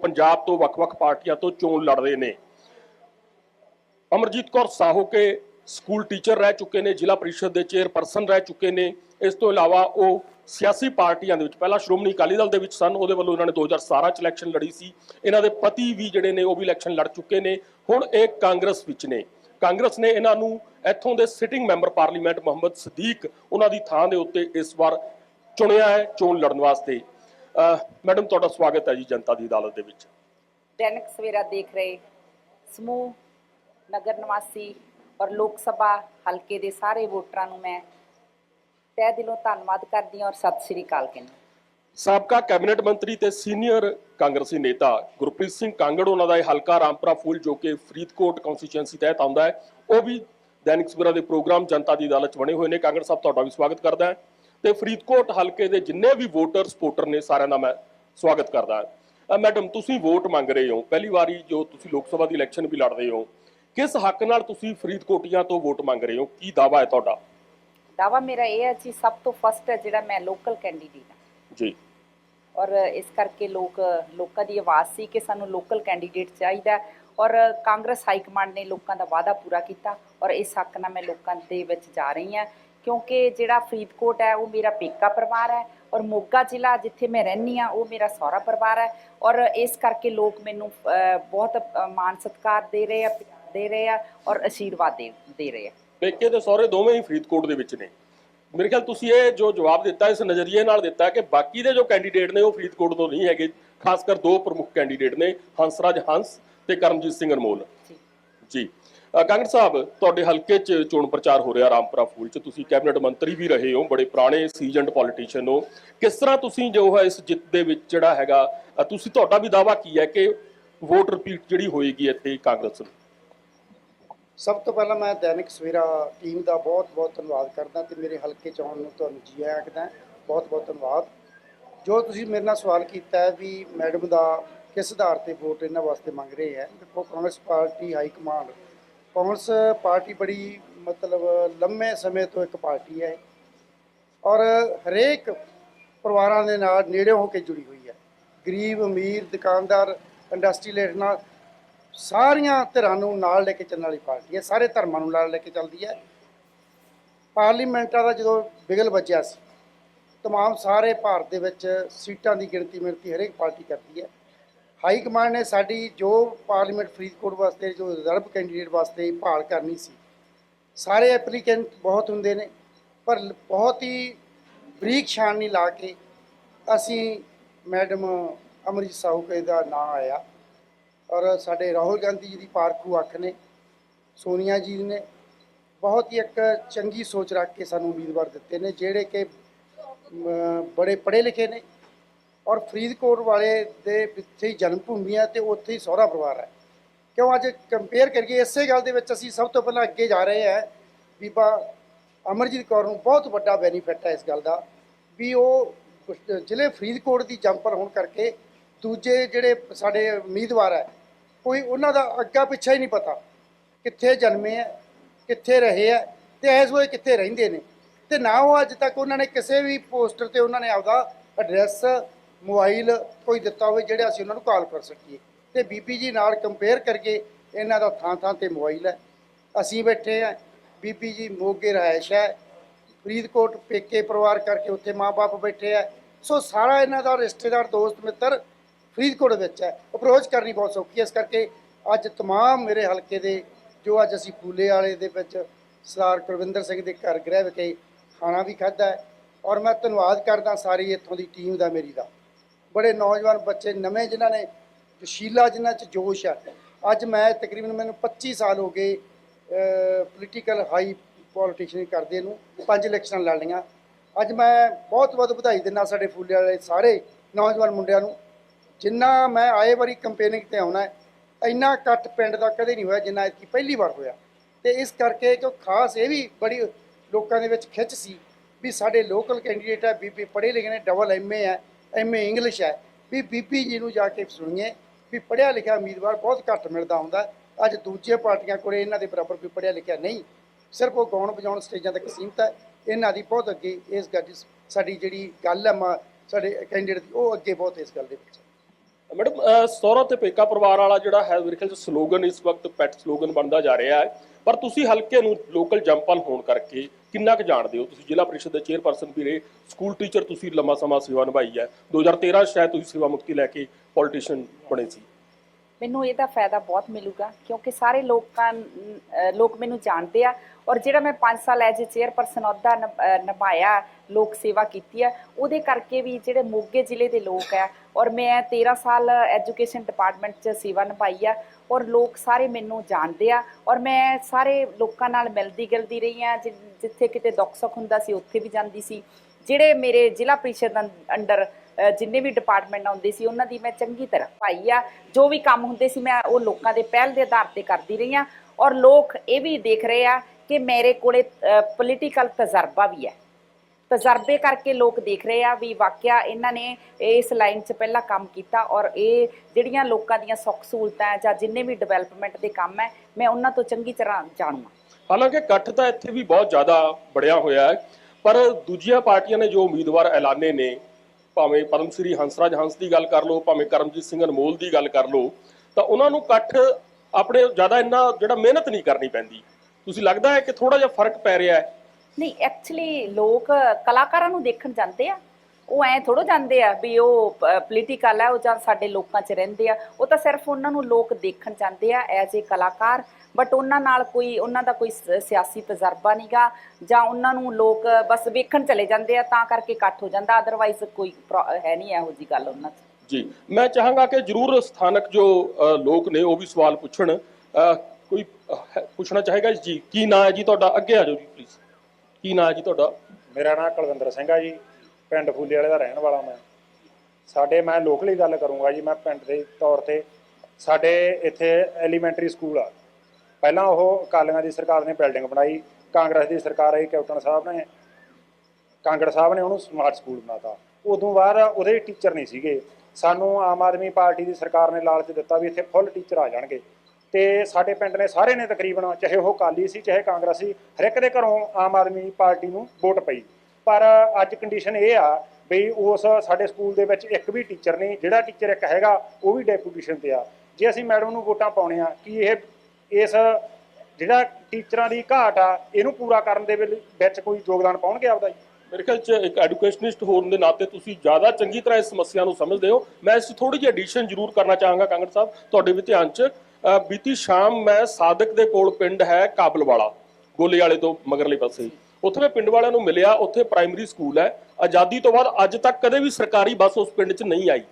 ਪੰਜਾਬ ਤੋਂ ਵੱਖ-ਵੱਖ ਪਾਰਟੀਆਂ ਤੋਂ ਚੋਣ ਲੜ ਰਹੇ ਨੇ। ਅਮਰਜੀਤ ਕੌਰ ਸਾਹੋ ਕੇ ਸਕੂਲ ਟੀਚਰ ਰਹਿ ਚੁੱਕੇ ਨੇ, ਜ਼ਿਲ੍ਹਾ ਪਰਿਸ਼ਦ ਦੇ ਚੇਅਰਪਰਸਨ ਰਹਿ ਚੁੱਕੇ ਨੇ। ਇਸ ਤੋਂ ਇਲਾਵਾ ਉਹ ਸਿਆਸੀ ਪਾਰਟੀਆਂ ਦੇ ਵਿੱਚ, ਪਹਿਲਾਂ ਸ਼੍ਰੋਮਣੀ ਅਕਾਲੀ ਦਲ ਦੇ ਵਿੱਚ ਸਨ, ਉਹਦੇ ਵੱਲੋਂ ਇਹਨਾਂ ਨੇ 2017 ਚ ਇਲੈਕਸ਼ਨ ਲੜੀ ਸੀ। ਇਹਨਾਂ ਦੇ ਪਤੀ ਵੀ ਜਿਹੜੇ ਨੇ, ਉਹ ਵੀ ਇਲੈਕਸ਼ਨ ਲੜ ਚੁੱਕੇ ਨੇ। ਹੁਣ ਇਹ ਕਾਂਗਰਸ ਵਿੱਚ ਨੇ। ਕਾਂਗਰਸ ਨੇ ਇਹਨਾਂ ਨੂੰ ਇੱਥੋਂ ਦੇ sitting member parliament Mohammad Sadiq, ਉਹਨਾਂ ਦੀ ਥਾਂ ਦੇ ਉੱਤੇ ਇਸ ਵਾਰ ਚੁਣਿਆ ਹੈ ਚੋਣ ਲੜਨ ਵਾਸਤੇ। ਮੈਡਮ ਤੁਹਾਡਾ ਸਵਾਗਤ ਹੈ ਜੀ ਜਨਤਾ ਦੀ ਅਦਾਲਤ ਦੇ ਵਿੱਚ। ਦੈਨਿਕ ਸਵੇਰਾ ਦੇਖ ਰਹੇ ਸਮੂਹ ਨਗਰ ਨਿਵਾਸੀ ਔਰ ਲੋਕ ਸਭਾ ਹਲਕੇ ਦੇ ਸਾਰੇ ਵੋਟਰਾਂ ਨੂੰ ਮੈਂ ਤਹਿ ਦਿਲੋਂ ਧੰਨਵਾਦ ਕਰਦੀ ਹਾਂ ਔਰ ਸਤਿ ਸ੍ਰੀ ਅਕਾਲ ਕਹਿੰਦੀ। ਸਾਬਕਾ ਕੈਬਨਿਟ ਮੰਤਰੀ ਤੇ ਸੀਨੀਅਰ ਕਾਂਗਰਸੀ ਨੇਤਾ ਗੁਰਪ੍ਰੀਤ ਸਿੰਘ ਕਾਂਗੜ ਉਹਨਾਂ ਦਾ ਇਹ ਹਲਕਾ ਰਾਮਪੁਰਾ ਫੂਲ ਜੋ ਕਿ ਫਰੀਦਕੋਟ ਕਨਸਟੀਚੁਐਂਸੀ ਤਹਿਤ ਆਉਂਦਾ ਹੈ ਉਹ ਵੀ ਦੈਨਿਕ ਸਵੇਰਾ ਦੇ ਪ੍ਰੋਗਰਾਮ ਜਨਤਾ ਦੀ ਅਦਾਲਤ 'ਚ ਬਣੇ ਹੋਏ ਨੇ। ਕਾਂਗੜ ਸਾਹਿਬ ਤੁਹਾਡਾ ਵੀ ਸਵਾਗਤ ਕਰਦਾ ਹੈ। ਤੇ ਫਰੀਦਕੋਟ ਹਲਕੇ ਦੇ ਜਿੰਨੇ ਵੀ ਵੋਟਰ ਸਪੋਰਟਰ ਨੇ ਸਾਰਿਆਂ ਦਾ ਮੈਂ ਸਵਾਗਤ ਕਰਦਾ ਮੈਡਮ ਤੁਸੀਂ ਵੋਟ ਮੰਗ ਰਹੇ ਹੋ। ਪਹਿਲੀ ਵਾਰੀ ਜੋ ਤੁਸੀਂ ਲੋਕ ਸਭਾ ਦੀ ਇਲੈਕਸ਼ਨ ਵੀ ਲੜ ਰਹੇ ਹੋ ਕਿਸ ਹੱਕ ਨਾਲ ਤੁਸੀਂ ਫਰੀਦਕੋਟੀਆਂ ਤੋਂ ਵੋਟ ਮੰਗ ਰਹੇ ਹੋ? ਕੀ ਦਾਵਾ ਹੈ ਤੁਹਾਡਾ? ਦਾਵਾ ਮੇਰਾ ਇਹ ਹੈ ਜੀ ਸਭ ਤੋਂ ਫਸਟ ਹੈ ਜਿਹੜਾ ਮੈਂ ਲੋਕਲ ਕੈਂਡੀਡੇਟ ਹਾਂ। ਜੀ। ਔਰ ਇਸ ਕਰਕੇ ਲੋਕ ਲੋਕਾਂ ਦੀ ਆਵਾਜ਼ ਸੀ ਕਿ ਸਾਨੂੰ ਲੋਕਲ ਕੈਂਡੀਡੇਟ ਚਾਹੀਦਾ ਔਰ ਕਾਂਗਰਸ ਹਾਈ ਕਮਾਂਡ ਨੇ ਲੋਕਾਂ ਦਾ ਵਾਅਦਾ ਪੂਰਾ ਕੀਤਾ। ਔਰ ਇਸ ਹੱਕ ਨਾਲ ਮੈਂ ਲੋਕਾਂ ਦੇ ਵਿੱਚ ਜਾ ਰਹੀ ਹਾਂ। ਕਿਉਂਕਿ ਜਿਹੜਾ ਫਰੀਦਕੋਟ ਹੈ ਉਹ ਮੇਰਾ ਪੇਕਾ ਪਰਿਵਾਰ ਹੈ ਔਰ ਮੋਗਾ ਜ਼ਿਲ੍ਹਾ ਜਿੱਥੇ ਮੈਂ ਰਹਿੰਦੀ ਹਾਂ ਉਹ ਮੇਰਾ ਸਹੁਰਾ ਪਰਿਵਾਰ ਹੈ ਔਰ ਇਸ ਕਰਕੇ ਲੋਕ ਮੈਨੂੰ ਬਹੁਤ ਮਾਣ ਸਤਿਕਾਰ ਦੇ ਰਹੇ ਆ ਪਿਆਰ ਦੇ ਰਹੇ ਆ ਔਰ ਆਸ਼ੀਰਵਾਦ ਦੇ ਦੇ ਰਹੇ ਆ। ਪੇਕੇ ਤੇ ਸਹੁਰੇ ਦੋਵੇਂ ਹੀ ਫਰੀਦਕੋਟ ਦੇ ਵਿੱਚ ਨੇ। ਮੇਰੇ ਖਿਆਲ ਤੁਸੀਂ ਇਹ ਜੋ ਜਵਾਬ ਦਿੱਤਾ ਇਸ ਨਜ਼ਰੀਏ ਨਾਲ ਦਿੱਤਾ ਕਿ ਬਾਕੀ ਦੇ ਜੋ ਕੈਂਡੀਡੇਟ ਨੇ ਉਹ ਫਰੀਦਕੋਟ ਤੋਂ ਨਹੀਂ ਹੈਗੇ। ਖਾਸ ਕਰ ਦੋ ਪ੍ਰਮੁੱਖ ਕੈਂਡੀਡੇਟ ਨੇ ਹੰਸਰਾਜ ਹੰਸ ਤੇ ਕਰਮਜੀਤ ਸਿੰਘ ਅਨਮੋਲ। ਜੀ। ਕਾਂਗੜ ਸਾਹਿਬ, ਤੁਹਾਡੇ ਹਲਕੇ 'ਚ ਚੋਣ ਪ੍ਰਚਾਰ ਹੋ ਰਿਹਾ ਰਾਮਪੁਰਾ ਫੂਲ 'ਚ। ਤੁਸੀਂ ਕੈਬਨਿਟ ਮੰਤਰੀ ਵੀ ਰਹੇ ਹੋ, ਬੜੇ ਪੁਰਾਣੇ ਸੀਜ਼ਨਡ ਪੋਲੀਟੀਸ਼ੀਅਨ ਹੋ। ਕਿਸ ਤਰ੍ਹਾਂ ਤੁਸੀਂ ਜੋ ਹੈ ਇਸ ਜਿੱਤ ਦੇ ਵਿੱਚ ਜਿਹੜਾ ਹੈਗਾ ਤੁਸੀਂ ਤੁਹਾਡਾ ਵੀ ਦਾਵਾ ਕੀ ਹੈ ਕਿ ਵੋਟ ਰਿਪੀਟ ਜਿਹੜੀ ਹੋਏਗੀ ਇੱਥੇ ਕਾਂਗਰਸ ਨੂੰ? ਸਭ ਤੋਂ ਪਹਿਲਾਂ ਮੈਂ ਦੈਨਿਕ ਸਵੇਰਾ ਟੀਮ ਦਾ ਬਹੁਤ-ਬਹੁਤ ਧੰਨਵਾਦ ਕਰਦਾ ਤੇ ਮੇਰੇ ਹਲਕੇ ਚ ਆਉਣ ਨੂੰ ਤੁਹਾਨੂੰ ਜੀ ਆਇਆਂ ਆਖਦਾ। ਬਹੁਤ-ਬਹੁਤ ਧੰਨਵਾਦ। ਜੋ ਤੁਸੀਂ ਮੇਰੇ ਨਾਲ ਸਵਾਲ ਕੀਤਾ ਹੈ ਵੀ ਮੈਡਮ ਦਾ ਕਿਸ ਆਧਾਰ ਤੇ ਵੋਟ ਇਹਨਾਂ ਵਾਸਤੇ ਮੰਗ ਰਹੇ ਹੈ, ਦੇਖੋ Congress party high command Congress party ਬੜੀ ਮਤਲਬ ਲੰਮੇ ਸਮੇਂ ਤੋਂ ਇੱਕ ਪਾਰਟੀ ਹੈ ਔਰ ਹਰੇਕ ਪਰਿਵਾਰਾਂ ਦੇ ਨਾਲ ਨੇੜੇ ਹੋ ਕੇ ਜੁੜੀ ਹੋਈ ਹੈ। ਗਰੀਬ, ਅਮੀਰ, ਦੁਕਾਨਦਾਰ ਇੰਡਸਟਰੀਅਲਿਸਟ ਨਾਲ ਸਾਰੀਆਂ ਧਿਰਾਂ ਨੂੰ ਨਾਲ ਲੈ ਕੇ ਚੱਲਣ ਵਾਲੀ ਪਾਰਟੀ ਹੈ। ਸਾਰੇ ਧਰਮਾਂ ਨੂੰ ਨਾਲ ਲੈ ਕੇ ਚੱਲਦੀ ਹੈ। ਪਾਰਲੀਮੈਂਟਾਂ ਦਾ ਜਦੋਂ ਬਿਗਲ ਵੱਜਿਆ ਸੀ, ਤਮਾਮ ਸਾਰੇ ਭਾਰਤ ਦੇ ਵਿੱਚ ਸੀਟਾਂ ਦੀ ਗਿਣਤੀ ਮਿਣਤੀ ਹਰੇਕ ਪਾਰਟੀ ਕਰਦੀ ਹੈ। ਹਾਈ ਕਮਾਂਡ ਨੇ ਸਾਡੀ ਜੋ ਪਾਰਲੀਮੈਂਟ ਫਰੀਦਕੋਟ ਵਾਸਤੇ, ਜੋ ਰਿਜ਼ਰਵ ਕੈਂਡੀਡੇਟ ਵਾਸਤੇ ਭਾਲ ਕਰਨੀ ਸੀ, ਸਾਰੇ ਐਪਲੀਕੈਂਟ ਬਹੁਤ ਹੁੰਦੇ ਨੇ, ਪਰ ਬਹੁਤ ਹੀ ਬਰੀਕ ਛਾਣਨੀ ਲਾ ਕੇ ਅਸੀਂ ਮੈਡਮ ਅਮਰਜੀਤ ਸਾਹੂਕੇ ਦਾ ਨਾਂ ਆਇਆ ਔਰ ਸਾਡੇ ਰਾਹੁਲ ਗਾਂਧੀ ਜੀ ਦੀ ਪਾਰਖੂ ਅੱਖ ਨੇ, ਸੋਨੀਆ ਜੀ ਨੇ, ਬਹੁਤ ਹੀ ਇੱਕ ਚੰਗੀ ਸੋਚ ਰੱਖ ਕੇ ਸਾਨੂੰ ਉਮੀਦਵਾਰ ਦਿੱਤੇ ਨੇ, ਜਿਹੜੇ ਕਿ ਬੜੇ ਪੜ੍ਹੇ ਲਿਖੇ ਨੇ ਔਰ ਫਰੀਦਕੋਟ ਵਾਲੇ ਦੇ ਇੱਥੇ ਜਨਮ ਭੂਮੀ ਹੈ ਤੇ ਉੱਥੇ ਹੀ ਸਹੁਰਾ ਪਰਿਵਾਰ ਹੈ। ਕਿਉਂ ਅੱਜ ਕੰਪੇਅਰ ਕਰੀਏ, ਇਸੇ ਗੱਲ ਦੇ ਵਿੱਚ ਅਸੀਂ ਸਭ ਤੋਂ ਪਹਿਲਾਂ ਅੱਗੇ ਜਾ ਰਹੇ ਹਾਂ ਬੀਬਾ ਅਮਰਜੀਤ ਕੌਰ ਨੂੰ ਬਹੁਤ ਵੱਡਾ ਬੈਨੀਫਿਟ ਹੈ ਇਸ ਗੱਲ ਦਾ ਵੀ ਉਹ ਜ਼ਿਲ੍ਹੇ ਫਰੀਦਕੋਟ ਦੀ ਜੰਪਰ ਹੋਣ ਕਰਕੇ ਦੂਜੇ ਜਿਹੜੇ ਸਾਡੇ ਉਮੀਦਵਾਰ ਹੈ, ਕੋਈ ਉਹਨਾਂ ਦਾ ਅੱਗਾ ਪਿੱਛਾ ਹੀ ਨਹੀਂ ਪਤਾ ਕਿੱਥੇ ਜਨਮੇ ਹੈ, ਕਿੱਥੇ ਰਹੇ ਹੈ ਤੇ ਇਸ ਵੇਲੇ ਕਿੱਥੇ ਰਹਿੰਦੇ ਨੇ। ਤੇ ਨਾ ਉਹ ਅੱਜ ਤੱਕ ਉਹਨਾਂ ਨੇ ਕਿਸੇ ਵੀ ਪੋਸਟਰ ਤੇ ਉਹਨਾਂ ਨੇ ਆਪਦਾ ਐਡਰੈਸ ਮੋਬਾਈਲ ਕੋਈ ਦਿੱਤਾ ਹੋਵੇ ਜਿਹੜਾ ਅਸੀਂ ਉਹਨਾਂ ਨੂੰ ਕਾਲ ਕਰ ਸਕੀਏ। ਤੇ ਬੀਬੀ ਜੀ ਨਾਲ ਕੰਪੇਅਰ ਕਰਕੇ ਇਹਨਾਂ ਦਾ ਥਾਂ ਥਾਂ ਤੇ ਮੋਬਾਈਲ ਹੈ। ਅਸੀਂ ਬੈਠੇ ਆ ਬੀਬੀ ਜੀ ਮੋਗੇ ਰਹਾਇਸ਼ ਹੈ। ਫਰੀਦਕੋਟ ਪੇਕੇ ਪਰਿਵਾਰ ਕਰਕੇ ਉੱਥੇ ਮਾਪੇ ਬੈਠੇ ਆ ਸੋ ਸਾਰਾ ਇਹਨਾਂ ਦਾ ਰਿਸ਼ਤੇਦਾਰ, ਦੋਸਤ, ਮਿੱਤਰ ਫਰੀਦਕੋਟ ਵਿੱਚ ਹੈ। ਅਪਰੋਚ ਕਰਨੀ ਬਹੁਤ ਸੌਖੀ ਹੈ। ਇਸ ਕਰਕੇ ਅੱਜ ਤਮਾਮ ਮੇਰੇ ਹਲਕੇ ਦੇ ਜੋ ਅੱਜ ਅਸੀਂ ਫੂਲੇ ਵਾਲੇ ਦੇ ਵਿੱਚ ਸਰਦਾਰ ਕੁਲਵਿੰਦਰ ਸਿੰਘ ਦੇ ਘਰ ਗ੍ਰਹਿ ਵਿਖੇ ਖਾਣਾ ਵੀ ਖਾਧਾ ਔਰ ਮੈਂ ਧੰਨਵਾਦ ਕਰਦਾ ਸਾਰੀ ਇੱਥੋਂ ਦੀ ਟੀਮ ਦਾ ਮੇਰੀ ਦਾ। ਬੜੇ ਨੌਜਵਾਨ ਬੱਚੇ, ਨਵੇਂ ਜਿਨ੍ਹਾਂ ਨੇ ਜੋਸ਼ੀਲਾ ਜਿਨ੍ਹਾਂ 'ਚ ਜੋਸ਼ ਹੈ ਅੱਜ ਮੈਂ ਤਕਰੀਬਨ ਮੈਨੂੰ 25 ਸਾਲ ਹੋ ਗਏ ਪੋਲੀਟੀਕਲ ਹਾਈ ਪੋਲੀਟੀਸ਼ਨ ਕਰਦੇ ਨੂੰ, ਪੰਜ ਇਲੈਕਸ਼ਨਾਂ ਲੜ ਲਈਆਂ। ਅੱਜ ਮੈਂ ਬਹੁਤ ਬਹੁਤ ਵਧਾਈ ਦਿੰਦਾ ਸਾਡੇ ਫੂਲੇ ਵਾਲੇ ਸਾਰੇ ਨੌਜਵਾਨ ਮੁੰਡਿਆਂ ਨੂੰ। ਜਿੰਨਾ ਮੈਂ ਆਏ ਵਾਰੀ ਕੰਪੇਨਿੰਗ ਤੇ ਆਉਣਾ ਇੰਨਾ ਇਕੱਠ ਪਿੰਡ ਦਾ ਕਦੇ ਨਹੀਂ ਹੋਇਆ ਜਿੰਨਾ ਇਤਕੀ ਪਹਿਲੀ ਵਾਰ ਹੋਇਆ। ਤੇ ਇਸ ਕਰਕੇ ਜੋ ਖਾਸ ਇਹ ਵੀ ਬੜੀ ਲੋਕਾਂ ਦੇ ਵਿੱਚ ਖਿੱਚ ਸੀ ਵੀ ਸਾਡੇ ਲੋਕਲ ਕੈਂਡੀਡੇਟ ਹੈ, ਬੀਬੀ ਪੜ੍ਹੇ ਲਿਖੇ ਨੇ ਡਬਲ ਐਮਏ ਹੈ। ਐਮਏ ਇੰਗਲਿਸ਼ ਹੈ। ਵੀ ਬੀਪੀ ਜੀ ਨੂੰ ਜਾ ਕੇ ਸੁਣੀਏ। ਵੀ ਪੜ੍ਹਿਆ ਲਿਖਿਆ ਉਮੀਦਵਾਰ ਬਹੁਤ ਘੱਟ ਮਿਲਦਾ ਹੁੰਦਾ। ਅੱਜ ਦੂਜੀਆਂ ਪਾਰਟੀਆਂ ਕੋਲੇ ਇਹਨਾਂ ਦੇ ਬਰਾਬਰ ਕੋਈ ਪੜ੍ਹਿਆ ਲਿਖਿਆ ਨਹੀਂ। ਸਿਰਫ ਉਹ ਗਾਉਣ ਵਜਾਉਣ ਸਟੇਜਾਂ ਤੱਕ ਸੀਮਤ ਹੈ। ਇਹਨਾਂ ਦੀ ਬਹੁਤ ਅੱਗੇ ਇਸ ਗੱਲ ਸਾਡੀ ਜਿਹੜੀ ਗੱਲ ਹੈ ਮਾ- ਸਾਡੇ ਕੈਂਡੀਡੇਟ ਦੀ, ਉਹ ਅੱਗੇ ਬਹੁਤ ਇਸ ਗੱਲ ਦੇ ਵਿੱਚ ਮੈਡਮ ਅਹ ਸਹੁਰਾ ਤੇ ਪੇਕਾ ਪਰਿਵਾਰ ਵਾਲਾ ਜਿਹੜਾ ਹੈ, ਮੇਰੇ ਖਿਆਲ ਚ ਸਲੋਗਨ ਇਸ ਵਕਤ ਪੈਟ ਸਲੋਗਨ ਬਣਦਾ ਜਾ ਰਿਹਾ ਹੈ। ਪਰ ਤੁਸੀਂ ਹਲਕੇ ਨੂੰ ਲੋਕਲ ਜੰਪਲ ਹੋਣ ਕਰਕੇ ਕਿੰਨਾ ਕੁ ਜਾਣਦੇ ਹੋ? ਤੁਸੀਂ ਜ਼ਿਲ੍ਹਾ ਪ੍ਰੀਸ਼ਦ ਦੇ ਚੇਅਰਪਰਸਨ ਵੀ ਰਹੇ, ਸਕੂਲ ਟੀਚਰ ਤੁਸੀਂ ਲੰਮਾ ਸਮਾਂ ਸੇਵਾ ਨਿਭਾਈ ਹੈ। 2013 ਸ਼ਾਇਦ ਤੁਸੀਂ ਸੇਵਾ ਮੁਕਤੀ ਲੈ ਕੇ ਪੋਲੀਟੀਸ਼ੀਅਨ ਬਣੇ ਸੀ। ਮੈਨੂੰ ਇਹਦਾ ਫਾਇਦਾ ਬਹੁਤ ਮਿਲੂਗਾ, ਕਿਉਂਕਿ ਸਾਰੇ ਲੋਕਾਂ ਲੋਕ ਮੈਨੂੰ ਜਾਣਦੇ ਆ ਔਰ ਜਿਹੜਾ ਮੈਂ 5 ਸਾਲ ਐਜ ਚੇਅਰਪਰਸਨ ਅਹੁਦਾ ਨਿਭਾਇਆ, ਲੋਕ ਸੇਵਾ ਕੀਤੀ ਆ, ਉਹਦੇ ਕਰਕੇ ਵੀ ਜਿਹੜੇ ਮੋਗੇ ਜ਼ਿਲ੍ਹੇ ਦੇ ਲੋਕ ਆ ਔਰ ਮੈਂ 13 ਸਾਲ ਐਜੂਕੇਸ਼ਨ ਡਿਪਾਰਟਮੈਂਟ 'ਚ ਸੇਵਾ ਨਿਭਾਈ ਆ ਔਰ ਲੋਕ ਸਾਰੇ ਮੈਨੂੰ ਜਾਣਦੇ ਆ ਔਰ ਮੈਂ ਸਾਰੇ ਲੋਕਾਂ ਨਾਲ ਮਿਲਦੀ ਗਿਲਦੀ ਰਹੀ ਆ ਜਿੱਥੇ ਕਿਤੇ ਦੁੱਖ ਸੁੱਖ ਹੁੰਦਾ ਸੀ, ਉੱਥੇ ਵੀ ਜਾਂਦੀ ਸੀ। ਜਿਹੜੇ ਮੇਰੇ ਜ਼ਿਲ੍ਹਾ ਪ੍ਰੀਸ਼ਦ ਅੰ- ਅੰਡਰ ਜਿੰਨੇ ਵੀ ਡਿਪਾਰਟਮੈਂਟ ਆਉਂਦੇ ਸੀ, ਉਹਨਾਂ ਦੀ ਮੈਂ ਚੰਗੀ ਤਰ੍ਹਾਂ ਭਾਈ ਆ। ਜੋ ਵੀ ਕੰਮ ਹੁੰਦੇ ਸੀ, ਮੈਂ ਉਹ ਲੋਕਾਂ ਦੇ ਪਹਿਲ ਦੇ ਆਧਾਰ ਤੇ ਕਰਦੀ ਰਹੀ ਆ ਔਰ ਲੋਕ ਇਹ ਵੀ ਦੇਖ ਰਹੇ ਆ ਕਿ ਮੇਰੇ ਕੋਲੇ ਪੋਲੀਟੀਕਲ ਤਜਰਬਾ ਵੀ ਹੈ। ਤਜਰਬੇ ਕਰਕੇ ਲੋਕ ਦੇਖ ਰਹੇ ਆ ਵੀ ਵਾਕਿਆ ਇਹਨਾਂ ਨੇ ਇਸ ਲਾਈਨ 'ਚ ਪਹਿਲਾਂ ਕੰਮ ਕੀਤਾ ਔਰ ਇਹ ਜਿਹੜੀਆਂ ਲੋਕਾਂ ਦੀਆਂ ਸੁੱਖ ਸਹੂਲਤਾਂ ਜਾਂ ਜਿੰਨੇ ਵੀ ਡਿਵੈਲਪਮੈਂਟ ਦੇ ਕੰਮ ਹੈ, ਮੈਂ ਉਹਨਾਂ ਤੋਂ ਚੰਗੀ ਤਰ੍ਹਾਂ ਜਾਣੂ ਹਾਂ ਹਾਲਾਂਕਿ ਇਕੱਠ ਤਾਂ ਇੱਥੇ ਵੀ ਬਹੁਤ ਜ਼ਿਆਦਾ ਬੜਿਆ ਹੋਇਆ ਹੈ, ਪਰ ਦੂਜੀਆਂ ਪਾਰਟੀਆਂ ਨੇ ਜੋ ਉਮੀਦਵਾਰ ਐਲਾਨੇ ਨੇ, ਭਾਵੇਂ ਪਰਮ ਸ੍ਰੀ ਹੰਸਰਾਜ ਹੰਸ ਦੀ ਗੱਲ ਕਰ ਲਓ, ਭਾਵੇਂ ਕਰਮਜੀਤ ਸਿੰਘ ਅਨਮੋਲ ਦੀ ਗੱਲ ਕਰ ਲਓ, ਤਾਂ ਉਹਨਾਂ ਨੂੰ ਇਕੱਠ ਆਪਣੇ ਜ਼ਿਆਦਾ ਇੰਨਾ ਜਿਹੜਾ ਮਿਹਨਤ ਨਹੀਂ ਕਰਨੀ ਪੈਂਦੀ। ਤੁਸੀਂ ਲੱਗਦਾ ਹੈ ਕਿ ਥੋੜਾ ਜਿਹਾ ਫ਼ਰਕ ਪੈ ਰਿਹਾ ਹੈ ਨਹੀਂ ਐਕਚੁਅਲੀ ਲੋਕ ਕਲਾਕਾਰਾਂ ਨੂੰ ਦੇਖਣ ਜਾਂਦੇ ਆ। ਉਹ ਐ ਥੋੜੋ ਜਾਂਦੇ ਆ ਵੀ ਉਹ ਪੋਲੀਟੀਕਲ ਆ, ਉਹ ਜਾਂ ਸਾਡੇ ਲੋਕਾਂ 'ਚ ਰਹਿੰਦੇ ਆ। ਉਹ ਤਾਂ ਸਿਰਫ ਉਹਨਾਂ ਨੂੰ ਲੋਕ ਦੇਖਣ ਜਾਂਦੇ ਆ ਐਜ਼ ਏ ਕਲਾਕਾਰ। ਬਟ ਉਹਨਾਂ ਨਾਲ ਕੋਈ, ਉਹਨਾਂ ਦਾ ਕੋਈ ਸਿਆਸੀ ਤਜਰਬਾ ਨਹੀਂਗਾ। ਜਾਂ ਉਹਨਾਂ ਨੂੰ ਲੋਕ ਬਸ ਵੇਖਣ ਚਲੇ ਜਾਂਦੇ ਆ, ਤਾਂ ਕਰਕੇ ਇਕੱਠ ਹੋ ਜਾਂਦਾ। ਅਦਰਵਾਈਜ਼ ਕੋਈ ਹੈ ਨਹੀਂ ਇਹੋ ਜੀ ਗੱਲ ਉਹਨਾਂ 'ਚ। ਜੀ। ਮੈਂ ਚਾਹਾਂਗਾ ਕਿ ਜਰੂਰ ਸਥਾਨਕ ਜੋ ਲੋਕ ਨੇ ਉਹ ਵੀ ਸਵਾਲ ਪੁੱਛਣ। ਕੋਈ ਪੁੱਛਣਾ ਚਾਹੇਗਾ ਜੀ? ਕੀ ਨਾਂ ਹੈ ਜੀ ਤੁਹਾਡਾ? ਅੱਗੇ ਆ ਜਾਓ ਜੀ ਪਲੀਜ਼ ਕੀ ਨਾਂ ਜੀ ਤੁਹਾਡਾ? ਮੇਰਾ ਨਾਮ ਕੁਲਵਿੰਦਰ ਸਿੰਘ ਆ ਜੀ, ਪਿੰਡ ਫੂਲੇ ਵਾਲੇ ਦਾ ਰਹਿਣ ਵਾਲਾ ਮੈਂ। ਸਾਡੇ, ਮੈਂ ਲੋਕਲੀ ਗੱਲ ਕਰੂੰਗਾ ਜੀ, ਮੈਂ ਪਿੰਡ ਦੇ ਤੌਰ ਤੇ। ਸਾਡੇ ਇੱਥੇ ਐਲੀਮੈਂਟਰੀ ਸਕੂਲ ਆ। ਪਹਿਲਾਂ ਉਹ ਅਕਾਲੀਆਂ ਦੀ ਸਰਕਾਰ ਨੇ ਬਿਲਡਿੰਗ ਬਣਾਈ, ਕਾਂਗਰਸ ਦੀ ਸਰਕਾਰ ਆਈ, ਕੈਪਟਨ ਸਾਹਿਬ ਨੇ। ਕਾਂਗੜ ਸਾਹਿਬ ਨੇ ਉਹਨੂੰ ਸਮਾਰਟ ਸਕੂਲ ਬਣਾਤਾ। ਉਦੋਂ ਬਾਅਦ ਉਹਦੇ ਟੀਚਰ ਨਹੀਂ ਸੀਗੇ। ਸਾਨੂੰ ਆਮ ਆਦਮੀ ਪਾਰਟੀ ਦੀ ਸਰਕਾਰ ਨੇ ਲਾਲਚ ਦਿੱਤਾ ਵੀ ਇੱਥੇ ਫੁੱਲ ਟੀਚਰ ਆ ਜਾਣਗੇ। ਤੇ ਸਾਡੇ ਪਿੰਡ ਨੇ ਸਾਰੇ ਨੇ ਤਕਰੀਬਨ ਚਾਹੇ ਉਹ ਕਾਲੀ ਸੀ, ਚਾਹੇ ਕਾਂਗਰਸੀ ਹਰ ਇੱਕ ਦੇ ਘਰੋਂ ਆਮ ਆਦਮੀ ਪਾਰਟੀ ਨੂੰ ਵੋਟ ਪਈ। ਪਰ ਅੱਜ ਕੰਡੀਸ਼ਨ ਇਹ ਆ ਵੀ ਉਸ ਸਾਡੇ ਸਕੂਲ ਦੇ ਵਿੱਚ ਇੱਕ ਵੀ ਟੀਚਰ ਨਹੀਂ, ਜਿਹੜਾ ਟੀਚਰ ਇੱਕ ਹੈਗਾ, ਉਹ ਵੀ ਡੈਪੂਟੇਸ਼ਨ ਤੇ ਆ। ਜੇ ਅਸੀਂ ਮੈਡਮ ਨੂੰ ਵੋਟਾਂ ਪਾਉਣੇ ਆ ਕਿ ਇਹ ਇਸ ਜਿਹੜਾ ਟੀਚਰਾਂ ਦੀ ਘਾਟ ਆ, ਇਹਨੂੰ ਪੂਰਾ ਕਰਨ ਦੇ ਵਿੱਚ ਵਿੱਚ ਕੋਈ ਯੋਗਦਾਨ ਪਾਉਣਗੇ ਆਪਦਾ ਜੀ? ਮੇਰੇ ਖਿਆਲ ਚ ਇੱਕ ਐਡੂਕੇਸ਼ਨਿਸਟ ਹੋਣ ਦੇ ਨਾਤੇ ਤੁਸੀਂ ਜ਼ਿਆਦਾ ਚੰਗੀ ਤਰ੍ਹਾਂ ਇਸ ਸਮੱਸਿਆ ਨੂੰ ਸਮਝਦੇ ਹੋ। ਮੈਂ ਇਸ 'ਚ ਥੋੜੀ ਜਿਹੀ ਐਡੀਸ਼ਨ ਜ਼ਰੂਰ ਕਰਨਾ ਚਾਹਾਂਗਾ, ਕਾਂਗੜ ਸਾਹਿਬ। ਤੁਹਾਡੇ ਵੀ ਧਿਆਨ 'ਚ ਬੀਤੀ ਸ਼ਾਮ ਮੈਂ ਸਾਦਕ ਦੇ ਕੋਲ ਪਿੰਡ ਹੈ ਕਾਬਲ ਵਾਲਾ ਗੋਲੇ ਵਾਲੇ ਤੋਂ ਮਗਰਲੇ ਪਾਸੇ। ਉੱਥੇ ਮੈਂ ਪਿੰਡ ਵਾਲਿਆਂ ਨੂੰ ਮਿਲਿਆ, ਉੱਥੇ ਪ੍ਰਾਇਮਰੀ ਸਕੂਲ ਹੈ। ਆਜ਼ਾਦੀ ਤੋਂ ਬਾਅਦ ਅੱਜ ਤੱਕ ਕਦੇ ਵੀ ਸਰਕਾਰੀ ਬੱਸ ਉਸ ਪਿੰਡ 'ਚ ਨਹੀਂ ਆਈ।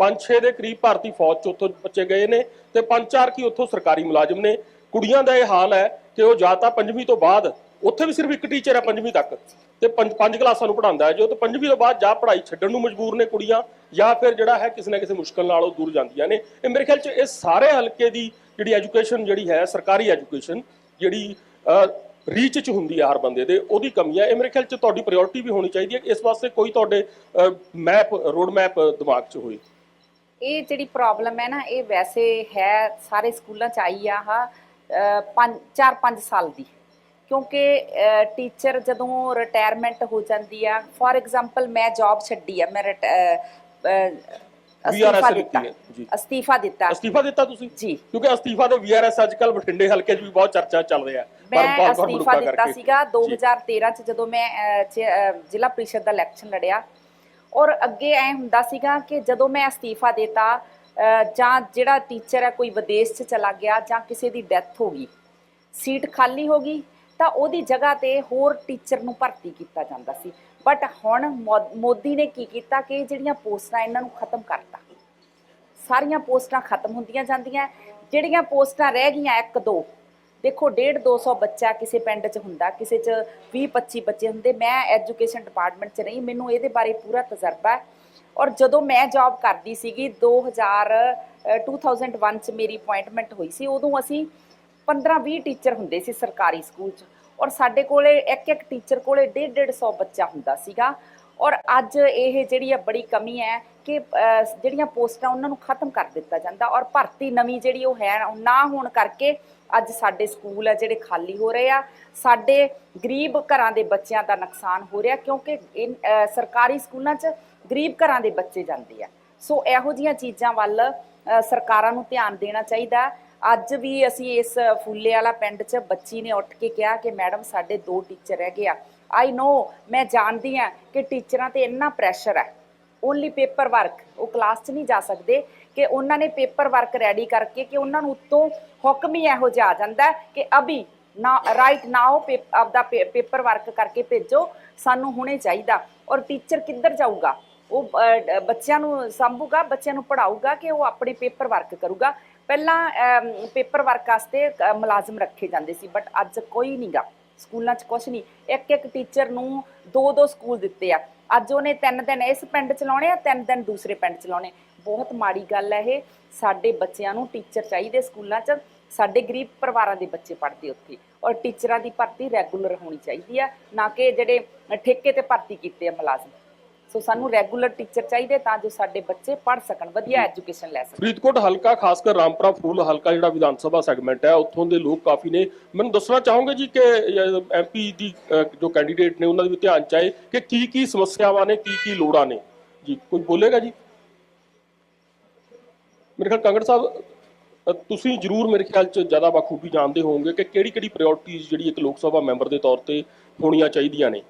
ਪੰਜ ਛੇ ਦੇ ਕਰੀਬ ਭਾਰਤੀ ਫੌਜ 'ਚ ਉੱਥੋਂ ਬੱਚੇ ਗਏ ਨੇ ਤੇ ਪੰਜ ਚਾਰ ਕੀ ਉੱਥੋਂ ਸਰਕਾਰੀ ਮੁਲਾਜ਼ਮ ਨੇ। ਕੁੜੀਆਂ ਦਾ ਇਹ ਹਾਲ ਹੈ ਕਿ ਉਹ ਜਾਂ ਤਾਂ ਪੰਜਵੀਂ ਤੋਂ ਬਾਅਦ ਉੱਥੇ ਵੀ ਸਿਰਫ ਇੱਕ ਟੀਚਰ ਹੈ ਪੰਜਵੀਂ ਤੱਕ ਤੇ ਪੰਜ ਪੰਜ ਕਲਾਸਾਂ ਨੂੰ ਪੜ੍ਹਾਉਂਦਾ ਹੈ। ਜੋ ਤੇ ਪੰਜਵੀਂ ਤੋਂ ਬਾਅਦ ਜਾਂ ਪੜ੍ਹਾਈ ਛੱਡਣ ਨੂੰ ਮਜਬੂਰ ਨੇ ਕੁੜੀਆਂ ਜਾਂ ਫਿਰ ਜਿਹੜਾ ਹੈ ਕਿਸੇ ਨਾ ਕਿਸੇ ਮੁਸ਼ਕਲ ਨਾਲ ਉਹ ਦੂਰ ਜਾਂਦੀਆਂ ਨੇ। ਇਹ ਮੇਰੇ ਖਿਆਲ 'ਚ ਇਹ ਸਾਰੇ ਹਲਕੇ ਦੀ ਜਿਹੜੀ ਐਜੂਕੇਸ਼ਨ ਜਿਹੜੀ ਹੈ ਸਰਕਾਰੀ ਐਜੂਕੇਸ਼ਨ ਜਿਹੜੀ ਰੀਚ 'ਚ ਹੁੰਦੀ ਹੈ ਹਰ ਬੰਦੇ ਦੇ ਉਹਦੀ ਕਮੀ ਹੈ। ਇਹ ਮੇਰੇ ਖਿਆਲ 'ਚ ਤੁਹਾਡੀ ਪ੍ਰਾਇੋਰਟੀ ਵੀ ਹੋਣੀ ਚਾਹੀਦੀ ਹੈ ਇਸ ਵਾਸਤੇ ਕੋਈ ਤੁਹਾਡੇ ਮੈਪ ਰੋਡ ਮੈਪ ਦਿਮਾਗ 'ਚ ਹੋਏ। ਇਹ ਜਿਹੜੀ ਪ੍ਰੋਬਲਮ ਹੈ ਨਾ ਇਹ ਵੈਸੇ ਹੈ ਸਾਰੇ ਸਕੂਲਾਂ ਚ ਆਈ ਆ ਆਹ, ਅ, ਪੰਜ 4-5 ਸਾਲ ਦੀ। ਕਿਉਂਕਿ ਟੀਚਰ ਜਦੋਂ ਰਿਟਾਇਰਮੈਂਟ ਹੋ ਜਾਂਦੀ ਆ ਫੋਰ ਐਗਜ਼ਾਮਪਲ ਮੈਂ ਜੌਬ ਛੱਡੀ ਆ ਮੈਂ ਅਸਤੀਫਾ ਦਿੱਤਾ। ਅਸਤੀਫਾ ਦਿੱਤਾ ਅਸਤੀਫਾ ਦਿੱਤਾ ਤੁਸੀਂ ਜੀ ਕਿਉਂਕਿ ਅਸਤੀਫਾ ਦੇ ਵੀਆਰਐਸ ਅੱਜ ਕੱਲ ਬਠਿੰਡੇ ਹਲਕੇ 'ਚ ਵੀ ਬਹੁਤ ਚਰਚਾ ਚੱਲ ਰਿਹਾ ਮੈਂ ਅਸਤੀਫਾ ਦਿੱਤਾ। ਸੀਗਾ ਜੀ। 2013 ਚ ਜਦੋਂ ਮੈਂ ਜ਼ਿਲ੍ਹਾ ਪ੍ਰੀਸ਼ਦ ਦਾ ਇਲੈਕਸ਼ਨ ਲੜਿਆ ਔਰ ਅੱਗੇ ਐ ਹੁੰਦਾ ਸੀਗਾ ਕਿ ਜਦੋਂ ਮੈਂ ਅਸਤੀਫਾ ਦਿੱਤਾ ਜਾਂ ਜਿਹੜਾ ਟੀਚਰ ਹੈ ਕੋਈ ਵਿਦੇਸ਼ 'ਚ ਚਲਾ ਗਿਆ ਜਾਂ ਕਿਸੇ ਦੀ ਡੈਥ ਹੋ ਗਈ ਸੀਟ ਖਾਲੀ ਹੋ ਗਈ ਤਾਂ ਉਹਦੀ ਜਗ੍ਹਾ ਤੇ ਹੋਰ ਟੀਚਰ ਨੂੰ ਭਰਤੀ ਕੀਤਾ ਜਾਂਦਾ ਸੀ। ਬਟ ਹੁਣ ਮੋ- ਮੋਦੀ ਨੇ ਕੀ ਕੀਤਾ ਕਿ ਜਿਹੜੀਆਂ ਪੋਸਟਾਂ ਇਹਨਾਂ ਨੂੰ ਖਤਮ ਕਰਤਾ। ਸਾਰੀਆਂ ਪੋਸਟਾਂ ਖਤਮ ਹੁੰਦੀਆਂ ਜਾਂਦੀਆਂ। ਜਿਹੜੀਆਂ ਪੋਸਟਾਂ ਰਹਿ ਗਈਆਂ ਇੱਕ ਦੋ ਦੇਖੋ 1.5 200 ਬੱਚਾ ਕਿਸੇ ਪਿੰਡ 'ਚ ਹੁੰਦਾ ਕਿਸੇ 'ਚ 20 25 ਬੱਚੇ ਹੁੰਦੇ। ਮੈਂ ਐਜੂਕੇਸ਼ਨ ਡਿਪਾਰਟਮੈਂਟ 'ਚ ਰਹੀ ਮੈਨੂੰ ਇਹਦੇ ਬਾਰੇ ਪੂਰਾ ਤਜਰਬਾ ਔਰ ਜਦੋਂ ਮੈਂ ਜੌਬ ਕਰਦੀ ਸੀਗੀ 2000 ਅ, 2001 'ਚ ਮੇਰੀ ਅਪਾਇੰਟਮੈਂਟ ਹੋਈ ਸੀ ਉਦੋਂ ਅਸੀਂ 15 20 ਟੀਚਰ ਹੁੰਦੇ ਸੀ ਸਰਕਾਰੀ ਸਕੂਲ 'ਚ ਔਰ ਸਾਡੇ ਕੋਲੇ ਇੱਕ ਇੱਕ ਟੀਚਰ ਕੋਲੇ 1.5 150 ਬੱਚਾ ਹੁੰਦਾ ਸੀਗਾ ਔਰ ਅੱਜ ਇਹ ਜਿਹੜੀ ਆ ਬੜੀ ਕਮੀ ਹੈ ਕਿ ਜਿਹੜੀਆਂ ਪੋਸਟਾਂ ਉਹਨਾਂ ਨੂੰ ਖਤਮ ਕਰ ਦਿੱਤਾ ਜਾਂਦਾ ਔਰ ਭਰਤੀ ਨਵੀਂ ਜਿਹੜੀ ਉਹ ਹੈ ਨਾ ਹੋਣ ਕਰਕੇ ਅੱਜ ਸਾਡੇ ਸਕੂਲ ਆ ਜਿਹੜੇ ਖਾਲੀ ਹੋ ਰਹੇ ਆ, ਸਾਡੇ ਗਰੀਬ ਘਰਾਂ ਦੇ ਬੱਚਿਆਂ ਦਾ ਨੁਕਸਾਨ ਹੋ ਰਿਹਾ ਕਿਉਂਕਿ ਇਨ- ਸਰਕਾਰੀ ਸਕੂਲਾਂ 'ਚ ਗਰੀਬ ਘਰਾਂ ਦੇ ਬੱਚੇ ਜਾਂਦੇ ਆ। ਸੋ ਇਹੋ ਜੀਆਂ ਚੀਜ਼ਾਂ ਵੱਲ ਸਰਕਾਰਾਂ ਨੂੰ ਧਿਆਨ ਦੇਣਾ ਚਾਹੀਦਾ ਅੱਜ ਵੀ ਅਸੀਂ ਇਸ ਫੁੱਲੇ ਵਾਲਾ ਪਿੰਡ 'ਚ ਬੱਚੀ ਨੇ ਉੱਠ ਕੇ ਕਿਹਾ ਕਿ ਮੈਡਮ, ਸਾਡੇ ਦੋ ਟੀਚਰ ਹੈਗੇ ਆ। ਆਈ ਨੋ ਮੈਂ ਜਾਣਦੀ ਆ ਕਿ ਟੀਚਰਾਂ ਤੇ ਇੰਨਾ ਪ੍ਰੈਸ਼ਰ ਹੈ। ਓਨਲੀ ਪੇਪਰ ਵਰਕ ਉਹ ਕਲਾਸ 'ਚ ਨਹੀਂ ਜਾ ਸਕਦੇ ਕਿ ਉਹਨਾਂ ਨੇ ਪੇਪਰ ਵਰਕ ਰੈਡੀ ਕਰਕੇ ਕਿ ਉਹਨਾਂ ਨੂੰ ਉੱਤੋਂ ਹੁਕਮ ਹੀ ਇਹੋ ਜਿਹਾ ਆ ਜਾਂਦਾ ਕਿ ਅਭੀ ਨਾ ਰਾਈਟ ਨਾਓ ਆਪਦਾ ਪੇਪਰ ਵਰਕ ਕਰਕੇ ਭੇਜੋ, ਸਾਨੂੰ ਹੁਣੇ ਚਾਹੀਦਾ। ਔਰ ਟੀਚਰ ਕਿੱਧਰ ਜਾਊਗਾ? ਉਹ ਬੱਚਿਆਂ ਨੂੰ ਸੰਭੂਗਾ, ਬੱਚਿਆਂ ਨੂੰ ਪੜਾਊਗਾ ਕਿ ਉਹ ਆਪਣੇ ਪੇਪਰ ਵਰਕ ਕਰੂਗਾ? ਪਹਿਲਾਂ ਪੇਪਰ ਵਰਕ ਵਾਸਤੇ ਮੁਲਾਜ਼ਮ ਰੱਖੇ ਜਾਂਦੇ ਸੀ ਬਟ ਅੱਜ ਕੋਈ ਨਹੀਂਗਾ ਸਕੂਲਾਂ 'ਚ ਕੁਛ ਨਹੀਂ ਇੱਕ ਇੱਕ ਟੀਚਰ ਨੂੰ ਦੋ ਦੋ ਸਕੂਲ ਦਿੱਤੇ ਆ। ਅੱਜ ਉਹਨੇ ਤਿੰਨ ਦਿਨ ਇਸ ਪਿੰਡ ਚਲਾਉਣੇ ਆ, ਤਿੰਨ ਦਿਨ ਦੂਸਰੇ ਪਿੰਡ ਚਲਾਉਣੇ। ਬਹੁਤ ਮਾੜੀ ਗੱਲ ਹੈ ਇਹ। ਸਾਡੇ ਬੱਚਿਆਂ ਨੂੰ ਟੀਚਰ ਚਾਹੀਦੇ ਸਕੂਲਾਂ 'ਚ। ਸਾਡੇ ਗਰੀਬ ਪਰਿਵਾਰਾਂ ਦੇ ਬੱਚੇ ਪੜ੍ਹਦੇ ਉੱਥੇ। ਔਰ ਟੀਚਰਾਂ ਦੀ ਭਰਤੀ ਰੈਗੂਲਰ ਹੋਣੀ ਚਾਹੀਦੀ ਆ। ਨਾ ਕਿ ਜਿਹੜੇ ਠੇਕੇ ਤੇ ਭਰਤੀ ਕੀਤੇ ਆ ਮੁਲਾਜ਼ਮ। ਸੋ ਸਾਨੂੰ ਰੈਗੂਲਰ ਟੀਚਰ ਚਾਹੀਦੇ ਤਾਂ ਜੋ ਸਾਡੇ ਬੱਚੇ ਪੜ੍ਹ ਸਕਣ ਵਧੀਆ ਐਜੂਕੇਸ਼ਨ ਲੈ ਸਕਣ। ਫਰੀਦਕੋਟ ਹਲਕਾ ਖਾਸ ਕਰ ਰਾਮਪੁਰਾ ਫੂਲ ਹਲਕਾ ਜਿਹੜਾ ਵਿਧਾਨ ਸਭਾ ਸੈਗਮੈਂਟ ਹੈ ਉੱਥੋਂ ਦੇ ਲੋਕ ਕਾਫੀ ਨੇ। ਮੈਨੂੰ ਦੱਸਣਾ ਚਾਹੋਗੇ ਜੀ ਕਿ ਐਮਪੀ ਦੀ ਜੋ ਕੈਂਡੀਡੇਟ ਨੇ ਉਹਨਾਂ ਦੇ ਵੀ ਧਿਆਨ ਚਾਹੇ ਕਿ ਕੀ ਕੀ ਸਮੱਸਿਆਵਾਂ ਨੇ ਕੀ ਕੀ ਲੋੜਾਂ ਨੇ? ਜੀ ਕੋਈ ਬੋਲੇਗਾ ਜੀ? ਮੇਰੇ ਖਿਆਲ ਕਾਂਗੜ ਸਾਹਿਬ ਤੁਸੀਂ ਜਰੂਰ ਮੇਰੇ ਖਿਆਲ ਚ ਜ਼ਿਆਦਾ ਬਖੂਬੀ ਜਾਣਦੇ ਹੋਵੋਗੇ ਕਿ ਕਿਹੜੀ ਕਿਹੜੀ ਪ੍ਰਾਇੋਰਟੀਜ਼ ਜਿਹੜੀ ਇੱਕ ਲੋਕ ਸਭਾ ਮੈਂਬਰ ਦੇ ਤੌਰ ਤੇ ਹੋਣੀਆਂ ਚਾਹੀਦੀਆਂ ਨੇ।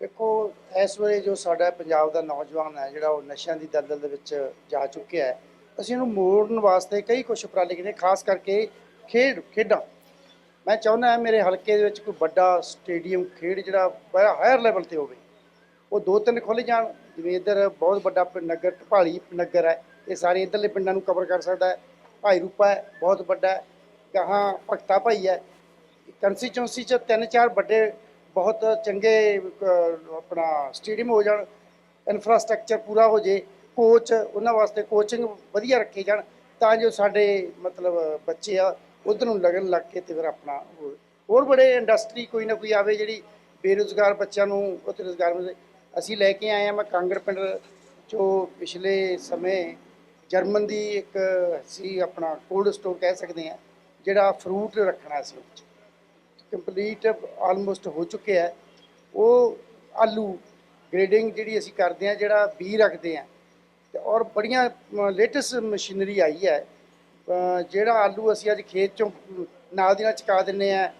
ਦੇਖੋ, ਇਸ ਵੇਲੇ ਜੋ ਸਾਡਾ ਪੰਜਾਬ ਦਾ ਨੌਜਵਾਨ ਹੈ, ਜਿਹੜਾ ਉਹ ਨਸ਼ਿਆਂ ਦੀ ਦਲਦਲ ਦੇ ਵਿੱਚ ਜਾ ਚੁੱਕਿਆ ਹੈ, ਅਸੀਂ ਇਹਨੂੰ ਮੋੜਨ ਵਾਸਤੇ ਕਈ ਕੁਝ ਉਪਰਾਲੇ ਕੀਤੇ, ਖਾਸ ਕਰਕੇ ਖੇਡ, ਖੇਡਾਂ। ਮੈਂ ਚਾਹੁੰਦਾ ਮੇਰੇ ਹਲਕੇ ਦੇ ਵਿੱਚ ਕੋਈ ਵੱਡਾ ਸਟੇਡੀਅਮ, ਖੇਡ ਜਿਹੜਾ ਬੜਾ ਹਾਇਰ ਲੈਵਲ ਤੇ ਹੋਵੇ, ਉਹ ਦੋ ਤਿੰਨ ਖੁੱਲ੍ਹ ਜਾਣ। ਜਿਵੇਂ ਇੱਧਰ ਬਹੁਤ ਵੱਡਾ ਪਿੰਡ ਨਗਰ, ਢਪਾਲੀ ਨਗਰ ਹੈ, ਇਹ ਸਾਰੇ ਇੱਧਰਲੇ ਪਿੰਡਾਂ ਨੂੰ ਕਵਰ ਕਰ ਸਕਦਾ ਹੈ। ਭਾਈ ਰੂਪਾ ਹੈ, ਬਹੁਤ ਵੱਡਾ ਹੈ, ਗਾਹਾਂ ਭਗਤਾ ਭਾਈ ਹੈ। ਕੰਸਟੀਚੁਐਂਸੀ ਚ ਤਿੰਨ ਚਾਰ ਵੱਡੇ ਬਹੁਤ ਚੰਗੇ ਆਪਣਾ ਸਟੇਡੀਅਮ ਹੋ ਜਾਣ ਇਨਫਰਾਸਟ੍ਰਕਚਰ ਪੂਰਾ ਹੋ ਜੇ ਕੋਚ ਉਹਨਾਂ ਵਾਸਤੇ ਕੋਚਿੰਗ ਵਧੀਆ ਰੱਖੇ ਜਾਣ, ਤਾਂ ਜੋ ਸਾਡੇ ਮਤਲਬ ਬੱਚੇ ਆ, ਉਧਰ ਨੂੰ ਲੱਗਣ ਲੱਗ ਕੇ ਤੇ ਫਿਰ ਆਪਣਾ ਹੋਰ- ਹੋਰ ਬੜੇ ਇੰਡਸਟਰੀ ਕੋਈ ਨਾ ਕੋਈ ਆਵੇ ਜਿਹੜੀ ਬੇਰੁਜ਼ਗਾਰ ਬੱਚਿਆਂ ਨੂੰ ਉੱਥੇ ਰੁਜ਼ਗਾਰ ਮਿਲੇ। ਅਸੀਂ ਲੈ ਕੇ ਆਏ ਆ, ਮੈਂ ਕਾਂਗੜ ਪਿੰਡ ਜੋ ਪਿਛਲੇ ਸਮੇਂ ਜਰਮਨ ਦੀ ਇੱਕ ਸੀ ਆਪਣਾ ਕੋਲਡ ਸਟੋਰ ਕਹਿ ਸਕਦੇ ਆ ਜਿਹੜਾ ਫਰੂਟ ਰੱਖਣਾ ਸੀ। ਉਹ ਕੰਪਲੀਟ ਆਲਮੋਸਟ ਹੋ ਚੁੱਕਿਆ ਹੈ ਉਹ ਆਲੂ ਗ੍ਰੇਡਿੰਗ ਜਿਹੜੀ ਅਸੀਂ ਕਰਦੇ ਆ ਜਿਹੜਾ ਬੀ ਰੱਖਦੇ ਆ ਤੇ ਔਰ ਬੜੀਆਂ ਲੇਟੈਸਟ ਮਸ਼ੀਨਰੀ ਆਈ ਹੈ। ਜਿਹੜਾ ਆਲੂ ਅਸੀਂ ਅੱਜ ਖੇਤ ਚੋਂ ਨਾਲ ਦੀ ਨਾਲ ਚਕਾ ਦਿੰਨੇ ਆ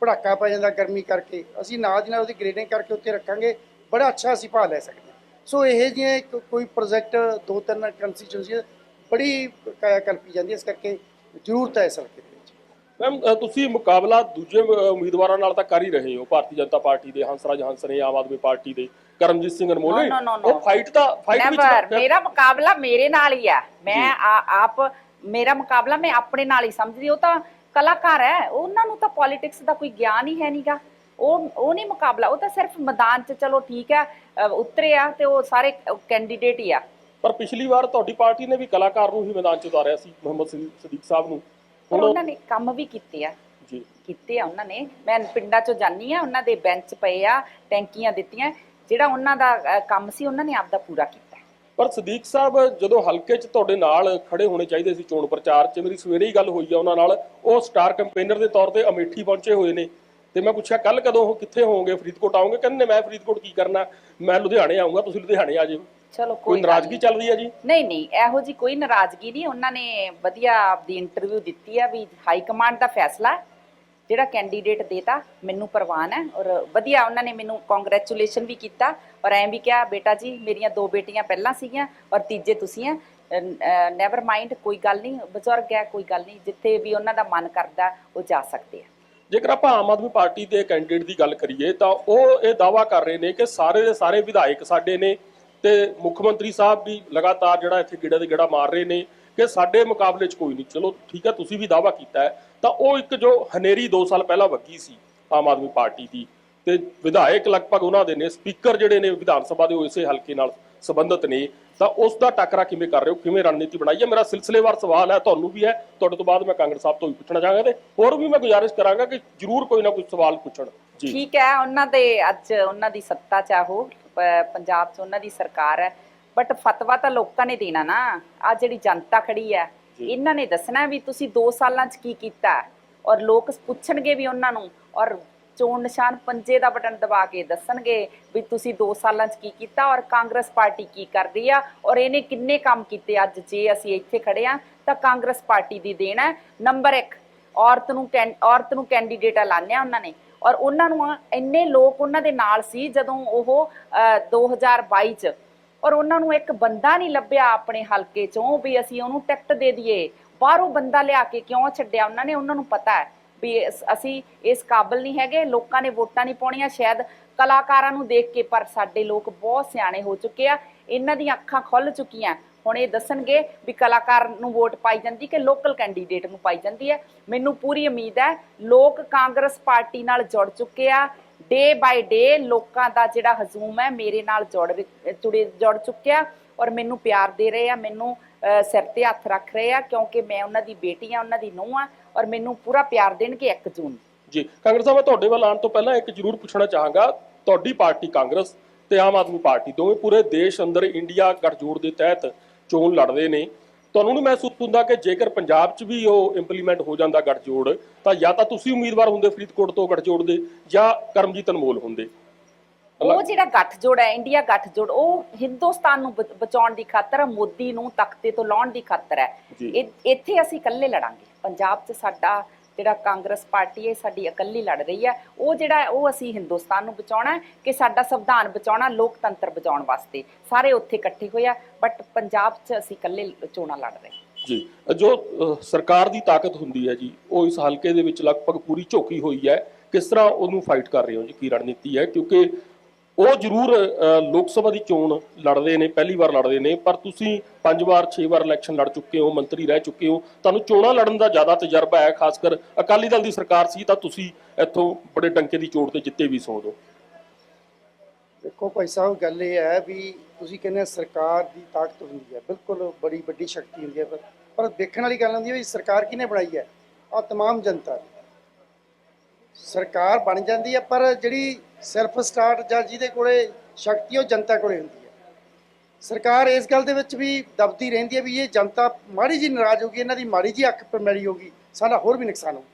ਭੜਾਕਾ ਪੈ ਜਾਂਦਾ ਗਰਮੀ ਕਰਕੇ। ਅਸੀਂ ਨਾਲ ਦੀ ਨਾਲ ਉਹਦੀ ਗ੍ਰੇਡਿੰਗ ਕਰਕੇ ਉੱਤੇ ਰੱਖਾਂਗੇ। ਬੜਾ ਅੱਛਾ ਅਸੀਂ ਭਾਅ ਲੈ ਸਕਦੇ ਹਾਂ। ਸੋ ਇਹ ਜਿਹੇ ਇੱਕ ਕੋਈ ਪ੍ਰੋਜੈਕਟ ਦੋ ਤਿੰਨ ਕੰਸਟੀਚੁਐਂਸੀ ਬੜੀ ਕਾਇਆ ਕਲਪੀ ਜਾਂਦੀ ਹੈ। ਇਸ ਕਰਕੇ ਜ਼ਰੂਰਤ ਹੈ ਇਸ ਹਲਕੇ ਮੈਮ ਤੁਸੀਂ ਮੁਕਾਬਲਾ ਦੂਜੇ ਉਮੀਦਵਾਰਾਂ ਨਾਲ ਤਾਂ ਕਰ ਹੀ ਰਹੇ ਹੋ ਭਾਰਤੀ ਜਨਤਾ ਪਾਰਟੀ ਦੇ ਹੰਸਰਾਜ ਹੰਸ ਨੇ ਆਮ ਆਦਮੀ ਪਾਰਟੀ ਦੇ ਕਰਮਜੀਤ ਸਿੰਘ ਅਨਮੋਲ. ਉਹ ਫਾਈਟ ਦਾ ਫਾਈਟ ਵਿੱਚ ਮੇਰਾ ਮੁਕਾਬਲਾ ਮੇਰੇ ਨਾਲ ਹੀ ਆ ਮੈਂ ਆਪ ਮੇਰਾ ਮੁਕਾਬਲਾ ਮੈਂ ਆਪਣੇ ਨਾਲ ਹੀ ਸਮਝਦੀ ਉਹ ਤਾਂ ਕਲਾਕਾਰ ਹੈ। ਉਹਨਾਂ ਨੂੰ ਤਾਂ ਪੋਲਿਟਿਕਸ ਦਾ ਕੋਈ ਗਿਆਨ ਹੀ ਹੈ ਨਹੀਂਗਾ ਉਹ ਉਹ ਨਹੀਂ ਮੁਕਾਬਲਾ। ਉਹ ਤਾਂ ਸਿਰਫ ਮੈਦਾਨ 'ਚ ਚਲੋ ਠੀਕ ਹੈ ਉਤਰੇ ਆ ਤੇ ਉਹ ਸਾਰੇ ਕੈਂਡੀਡੇਟ ਹੀ ਆ। ਪਰ ਪਿਛਲੀ ਵਾਰ ਤੁਹਾਡੀ ਪਾਰਟੀ ਨੇ ਵੀ ਕਲਾਕਾਰ ਨੂੰ ਹੀ ਮੈਦਾਨ 'ਚ ਉਤਾਰਿਆ ਸੀ ਮੁਹੰਮਦ ਸਦੀ- ਸਦੀਕ ਸਾਹਿਬ ਨੂੰ। ਪਰ ਉਹਨਾਂ ਨੇ ਕੰਮ ਵੀ ਕੀਤੇ ਆ। ਜੀ। ਕੀਤੇ ਆ ਉਹਨਾਂ ਨੇ। ਮੈਂ ਪਿੰਡਾਂ 'ਚੋਂ ਜਾਨੀ ਆ ਉਹਨਾਂ ਦੇ ਬੈਂਚ ਪਏ ਆ ਟੈਂਕੀਆਂ ਦਿੱਤੀਆਂ। ਜਿਹੜਾ ਉਹਨਾਂ ਦਾ ਅ, ਕੰਮ ਸੀ ਉਹਨਾਂ ਨੇ ਆਪਦਾ ਪੂਰਾ ਕੀਤਾ। ਪਰ ਸਦੀਕ ਸਾਹਿਬ ਜਦੋਂ ਹਲਕੇ 'ਚ ਤੁਹਾਡੇ ਨਾਲ ਖੜੇ ਹੋਣੇ ਚਾਹੀਦੇ ਸੀ ਚੋਣ ਪ੍ਰਚਾਰ 'ਚ ਮੇਰੀ ਸਵੇਰੇ ਹੀ ਗੱਲ ਹੋਈ ਆ ਉਹਨਾਂ ਨਾਲ। ਉਹ ਸਟਾਰ ਕੈਂਪੇਨਰ ਦੇ ਤੌਰ ਤੇ ਅਮੇਠੀ ਪਹੁੰਚੇ ਹੋਏ ਨੇ। ਤੇ ਮੈਂ ਪੁੱਛਿਆ ਕੱਲ ਕਦੋਂ ਉਹ ਕਿੱਥੇ ਹੋਵੋਗੇ? ਫਰੀਦਕੋਟ ਆਉਂਗੇ ਕਹਿੰਦੇ ਮੈਂ ਫਰੀਦਕੋਟ ਕੀ ਕਰਨਾ? ਮੈਂ ਲੁਧਿਆਣੇ ਆਉਂਗਾ ਤੁਸੀਂ ਲੁਧਿਆਣੇ ਆ ਜਿਓ ਚਲੋ ਕੋਈ ਗੱਲ ਨਾਰਾਜ਼ਗੀ। ਚੱਲ ਰਹੀ ਹੈ ਜੀ? ਨਹੀਂ ਨਹੀਂ ਇਹੋ ਜੀ ਕੋਈ ਨਾਰਾਜ਼ਗੀ ਨਹੀਂ। ਉਹਨਾਂ ਨੇ ਵਧੀਆ ਆਪਦੀ ਇੰਟਰਵਿਊ ਦਿੱਤੀ ਆ ਵੀ ਹਾਈ ਕਮਾਂਡ ਦਾ ਫੈਸਲਾ। ਜਿਹੜਾ ਕੈਂਡੀਡੇਟ ਦੇਤਾ ਮੈਨੂੰ ਪ੍ਰਵਾਨ ਹੈ। ਔਰ ਵਧੀਆ ਉਹਨਾਂ ਨੇ ਮੈਨੂੰ ਕੰਗ੍ਰੈਚੁਲੇਸ਼ਨ ਵੀ ਕੀਤਾ। ਔਰ ਐਂ ਵੀ ਕਿਹਾ ਬੇਟਾ ਜੀ ਮੇਰੀਆਂ ਦੋ ਬੇਟੀਆਂ ਪਹਿਲਾਂ ਸੀਗੀਆਂ ਔਰ ਤੀਜੇ ਤੁਸੀਂ ਆ। ਨੈਵਰ ਮਾਈਂਡ ਕੋਈ ਗੱਲ ਨਹੀਂ। ਬਜ਼ੁਰਗ ਹੈ ਕੋਈ ਗੱਲ ਨਹੀਂ। ਜਿੱਥੇ ਵੀ ਉਹਨਾਂ ਦਾ ਮਨ ਕਰਦਾ ਉਹ ਜਾ ਸਕਦੇ ਆ। ਜੇਕਰ ਆਪਾਂ ਆਮ ਆਦਮੀ ਪਾਰਟੀ ਦੇ ਕੈਂਡੀਡੇਟ ਦੀ ਗੱਲ ਕਰੀਏ ਤਾਂ ਉਹ ਇਹ ਦਾਵਾ ਕਰ ਰਹੇ ਨੇ ਕਿ ਸਾਰੇ ਦੇ ਸਾਰੇ ਵਿਧਾਇਕ ਸਾਡੇ ਨੇ ਤੇ ਮੁੱਖ ਮੰਤਰੀ ਸਾਹਿਬ ਵੀ ਲਗਾਤਾਰ ਜਿਹੜਾ ਇੱਥੇ ਗਿੜਾ ਦੇ ਗਿੜਾ ਮਾਰ ਰਹੇ ਨੇ ਕਿ ਸਾਡੇ ਮੁਕਾਬਲੇ 'ਚ ਕੋਈ ਨਹੀਂ। ਚਲੋ ਠੀਕ ਹੈ, ਤੁਸੀਂ ਵੀ ਦਾਵਾ ਕੀਤਾ ਹੈ। ਤਾਂ ਉਹ ਇੱਕ ਜੋ ਹਨੇਰੀ 2 ਸਾਲ ਪਹਿਲਾਂ ਵੱਗੀ ਸੀ ਆਮ ਆਦਮੀ ਪਾਰਟੀ ਦੀ ਤੇ ਵਿਧਾਇਕ ਲਗਭਗ ਉਹਨਾਂ ਦੇ ਨੇ, ਸਪੀਕਰ ਜਿਹੜੇ ਨੇ ਵਿਧਾਨ ਸਭਾ ਦੇ ਉਹ ਇਸੇ ਹਲਕੇ ਨਾਲ ਸੰਬੰਧਿਤ ਨੇ। ਤਾਂ ਉਸ ਦਾ ਟੱਕਰਾ ਕਿਵੇਂ ਕਰ ਰਹੇ ਹੋ? ਕਿਵੇਂ ਰਣਨੀਤੀ ਬਣਾਈ ਹੈ? ਮੇਰਾ ਸਿਲਸਿਲੇਵਾਰ ਸਵਾਲ ਹੈ, ਤੁਹਾਨੂੰ ਵੀ ਹੈ। ਤੁਹਾਡੇ ਤੋਂ ਬਾਅਦ ਮੈਂ ਕਾਂਗਰਸ ਸਾਹਿਬ ਤੋਂ ਵੀ ਪੁੱਛਣਾ ਚਾਹਾਂਗਾ ਤੇ ਹੋਰ ਵੀ ਮੈਂ ਗੁਜ਼ਾਰਿਸ਼ ਕਰਾਂਗਾ ਕਿ ਜਰੂਰ ਕੋਈ ਨਾ ਕੋਈ ਸਵਾਲ ਪੁੱਛਣ। ਜੀ। ਠੀਕ ਹੈ, ਉਹਨਾਂ ਦੇ ਅੱਜ ਉਹਨਾਂ ਦੀ ਸੱਤਾ ਚਾਹੋ ਪੰਜਾਬ 'ਚ ਉਹਨਾਂ ਦੀ ਸਰਕਾਰ ਹੈ ਬਟ ਫਤਵਾ ਤਾਂ ਲੋਕਾਂ ਨੇ ਦੇਣਾ ਨਾ ਆ ਜਿਹੜੀ ਜਨਤਾ ਖੜੀ ਹੈ। ਇਹਨਾਂ ਨੇ ਦੱਸਣਾ ਵੀ ਤੁਸੀਂ 2 ਸਾਲਾਂ 'ਚ ਕੀ ਕੀਤਾ। ਔਰ ਲੋਕ ਪੁੱਛਣਗੇ ਵੀ ਉਹਨਾਂ ਨੂੰ ਔਰ ਚੋਣ ਨਿਸ਼ਾਨ ਪੰਜੇ ਦਾ ਬਟਨ ਦਬਾ ਕੇ ਦੱਸਣਗੇ ਵੀ ਤੁਸੀਂ 2 ਸਾਲਾਂ 'ਚ ਕੀ ਕੀਤਾ ਔਰ ਕਾਂਗਰਸ ਪਾਰਟੀ ਕੀ ਕਰ ਰਹੀ ਆ ਔਰ ਇਹਨੇ ਕਿੰਨੇ ਕੰਮ ਕੀਤੇ ਅੱਜ ਜੇ ਅਸੀਂ ਇੱਥੇ ਖੜੇ ਆ ਤਾਂ ਕਾਂਗਰਸ ਪਾਰਟੀ ਦੀ ਦੇਣ ਹੈ ਨੰਬਰ 1 ਔਰਤ ਨੂੰ ਔਰਤ ਨੂੰ ਕੈਂਡੀਡੇਟ ਲਾਣਿਆ ਉਹਨਾਂ ਨੇ ਔਰ ਉਹਨਾਂ ਨੂੰ ਇੰਨੇ ਲੋਕ ਉਹਨਾਂ ਦੇ ਨਾਲ ਸੀ ਜਦੋਂ ਉਹ ਅਹ, 2022 ਚ। ਔਰ ਉਹਨਾਂ ਨੂੰ ਇੱਕ ਬੰਦਾ ਨਹੀਂ ਲੱਭਿਆ ਆਪਣੇ ਹਲਕੇ ਚੋਂ ਵੀ ਅਸੀਂ ਉਹਨੂੰ ਟਿਕਟ ਦੇ ਦਈਏ। ਬਾਹਰੋਂ ਬੰਦਾ ਲਿਆ ਕੇ ਕਿਉਂ ਛੱਡਿਆ? ਉਹਨਾਂ ਨੇ ਉਹਨਾਂ ਨੂੰ ਪਤਾ ਹੈ ਵੀ ਅਸੀਂ ਇਸ ਕਾਬਲ ਨਹੀਂ ਹੈਗੇ ਲੋਕਾਂ ਨੇ ਵੋਟਾਂ ਨਹੀਂ ਪਾਉਣੀਆਂ। ਸ਼ਾਇਦ ਕਲਾਕਾਰਾਂ ਨੂੰ ਦੇਖ ਕੇ ਪਰ ਸਾਡੇ ਲੋਕ ਬਹੁਤ ਸਿਆਣੇ ਹੋ ਚੁੱਕੇ ਆ। ਇਹਨਾਂ ਦੀਆਂ ਅੱਖਾਂ ਖੁੱਲ ਚੁੱਕੀਆਂ। ਹੁਣ ਇਹ ਦੱਸਣਗੇ ਵੀ ਕਲਾਕਾਰ ਨੂੰ ਵੋਟ ਪਾਈ ਜਾਂਦੀ ਕਿ ਲੋਕਲ ਕੈਂਡੀਡੇਟ ਨੂੰ ਪਾਈ ਜਾਂਦੀ ਹੈ। ਮੈਨੂੰ ਪੂਰੀ ਉਮੀਦ ਹੈ ਲੋਕ ਕਾਂਗਰਸ ਪਾਰਟੀ ਨਾਲ ਜੁੜ ਚੁੱਕੇ ਆ। ਡੇ ਬਾਈ ਡੇ ਲੋਕਾਂ ਦਾ ਜਿਹੜਾ ਹਜ਼ੂਮ ਹੈ ਮੇਰੇ ਨਾਲ ਜੁੜ ਜੁੜੇ, ਜੁੜ ਚੁੱਕਿਆ ਔਰ ਮੈਨੂੰ ਪਿਆਰ ਦੇ ਰਹੇ ਆ, ਮੈਨੂੰ ਸਿਰ ਤੇ ਹੱਥ ਰੱਖ ਰਹੇ ਆ ਕਿਉਂਕਿ ਮੈਂ ਉਹਨਾਂ ਦੀ ਬੇਟੀ ਆ, ਉਹਨਾਂ ਦੀ ਨੂੰਹ ਆ ਔਰ ਮੈਨੂੰ ਪੂਰਾ ਪਿਆਰ ਦੇਣਗੇ 1 ਜੂਨ। ਜੀ, ਕਾਂਗਰਸ ਸਾਹਿਬ ਤੁਹਾਡੇ ਵੱਲ ਆਉਣ ਤੋਂ ਪਹਿਲਾਂ ਇੱਕ ਜ਼ਰੂਰ ਪੁੱਛਣਾ ਚਾਹਾਂਗਾ। ਤੁਹਾਡੀ ਪਾਰਟੀ ਕਾਂਗਰਸ ਤੇ ਆਮ ਆਦਮੀ ਪਾਰਟੀ ਦੋਵੇਂ ਪੂਰੇ ਦੇਸ਼ ਅੰਦਰ ਇੰਡੀਆ ਗੱਠਜੋੜ ਦੇ ਤਹਿਤ ਚੋਣ ਲੜਦੇ ਨੇ। ਤੁਹਾਨੂੰ ਨਹੀਂ ਮਹਿਸੂਸ ਹੁੰਦਾ ਕਿ ਜੇਕਰ ਪੰਜਾਬ 'ਚ ਵੀ ਉਹ ਇੰਪਲੀਮੈਂਟ ਹੋ ਜਾਂਦਾ ਗੱਠਜੋੜ ਤਾਂ ਜਾਂ ਤਾਂ ਤੁਸੀਂ ਉਮੀਦਵਾਰ ਹੁੰਦੇ ਫਰੀਦਕੋਟ ਤੋਂ ਗੱਠਜੋੜ ਦੇ ਜਾਂ ਕਰਮਜੀਤ ਅਨਮੋਲ ਹੁੰਦੇ। ਉਹ ਜਿਹੜਾ ਗੱਠਜੋੜ ਹੈ ਇੰਡੀਆ ਗੱਠਜੋੜ ਉਹ ਹਿੰਦੁਸਤਾਨ ਨੂੰ ਬਚਾਉਣ ਦੀ ਖਾਤਰ ਮੋਦੀ ਨੂੰ ਤਖਤੇ ਤੋਂ ਲਾਉਣ ਦੀ ਖਾਤਰ ਹੈ। ਇੱਥੇ ਅਸੀਂ ਇਕੱਲੇ ਲੜਾਂਗੇ। ਪੰਜਾਬ 'ਚ ਸਾਡਾ ਜਿਹੜਾ ਕਾਂਗਰਸ ਪਾਰਟੀ ਹੈ, ਸਾਡੀ ਇਕੱਲੀ ਲੜ ਰਹੀ ਹੈ। ਉਹ ਜਿਹੜਾ ਉਹ ਅਸੀਂ ਹਿੰਦੁਸਤਾਨ ਨੂੰ ਬਚਾਉਣਾ ਕਿ ਸਾਡਾ ਸੰਵਿਧਾਨ ਬਚਾਉਣਾ, ਲੋਕਤੰਤਰ ਬਚਾਉਣ ਵਾਸਤੇ। ਸਾਰੇ ਉੱਥੇ ਇਕੱਠੇ ਹੋਏ ਆ ਬਟ ਪੰਜਾਬ 'ਚ ਅਸੀਂ ਇਕੱਲੇ ਚੋਣਾਂ ਲੜ ਰਹੇ ਜੀ, ਜੋ ਸਰਕਾਰ ਦੀ ਤਾਕਤ ਹੁੰਦੀ ਹੈ ਜੀ, ਉਹ ਇਸ ਹਲਕੇ ਦੇ ਵਿੱਚ ਲਗਭਗ ਪੂਰੀ ਝੋਕੀ ਹੋਈ ਹੈ। ਕਿਸ ਤਰ੍ਹਾਂ ਉਹਨੂੰ ਫਾਈਟ ਕਰ ਰਹੇ ਹੋ ਜੀ? ਕੀ ਰਣਨੀਤੀ ਹੈ? ਕਿਉਂਕਿ ਉਹ ਜ਼ਰੂਰ ਅਹ, ਲੋਕ ਸਭਾ ਦੀ ਚੋਣ ਲੜਦੇ ਨੇ ਪਹਿਲੀ ਵਾਰ ਲੜਦੇ ਨੇ ਪਰ ਤੁਸੀਂ ਪੰਜ ਵਾਰ ਛੇ ਵਾਰ ਇਲੈਕਸ਼ਨ ਲੜ ਚੁੱਕੇ ਹੋ ਮੰਤਰੀ ਰਹਿ ਚੁੱਕੇ ਹੋ ਤੁਹਾਨੂੰ ਚੋਣਾਂ ਲੜਨ ਦਾ ਜ਼ਿਆਦਾ ਤਜਰਬਾ ਹੈ ਖਾਸ ਕਰ ਅਕਾਲੀ ਦਲ ਦੀ ਸਰਕਾਰ ਸੀ ਤਾਂ ਤੁਸੀਂ ਇੱਥੋਂ ਬੜੇ ਡੰਕੇ ਦੀ ਚੋਟ ਤੇ ਜਿੱਤੇ ਵੀ ਸੋ ਦੋ ਦੇਖੋ ਭਾਈ ਸਾਹਿਬ ਗੱਲ ਇਹ ਹੈ ਵੀ ਤੁਸੀਂ ਕਹਿੰਦੇ ਹੋ ਸਰਕਾਰ ਦੀ ਤਾਕਤ ਹੁੰਦੀ ਹੈ ਬਿਲਕੁਲ ਬੜੀ ਵੱਡੀ ਸ਼ਕਤੀ ਹੁੰਦੀ ਹੈ ਪਰ ਪਰ ਦੇਖਣ ਵਾਲੀ ਗੱਲ ਹੁੰਦੀ ਹੈ ਵੀ ਸਰਕਾਰ ਕਿਹਨੇ ਬਣਾਈ ਹੈ ਆ तमाम ਜਨਤਾ ਨੇ ਸਰਕਾਰ ਬਣ ਜਾਂਦੀ ਹੈ, ਪਰ ਜਿਹੜੀ ਸੈਲਫ ਸਟਾਰਟ ਜਾਂ ਜਿਹਦੇ ਕੋਲੇ ਸ਼ਕਤੀ ਉਹ ਜਨਤਾ ਕੋਲੇ ਹੁੰਦੀ ਹੈ। ਸਰਕਾਰ ਇਸ ਗੱਲ ਦੇ ਵਿੱਚ ਵੀ ਦਬਦੀ ਰਹਿੰਦੀ ਹੈ ਵੀ ਇਹ ਜਨਤਾ ਮਾੜੀ ਜੀ ਨਾਰਾਜ਼ ਹੋ ਗਈ, ਇਹਨਾਂ ਦੀ ਮਾੜੀ ਜੀ ਅੱਖ ਪਰ ਹੋ ਗਈ ਸਾਡਾ ਹੋਰ ਵੀ ਨੁਕਸਾਨ ਹੋ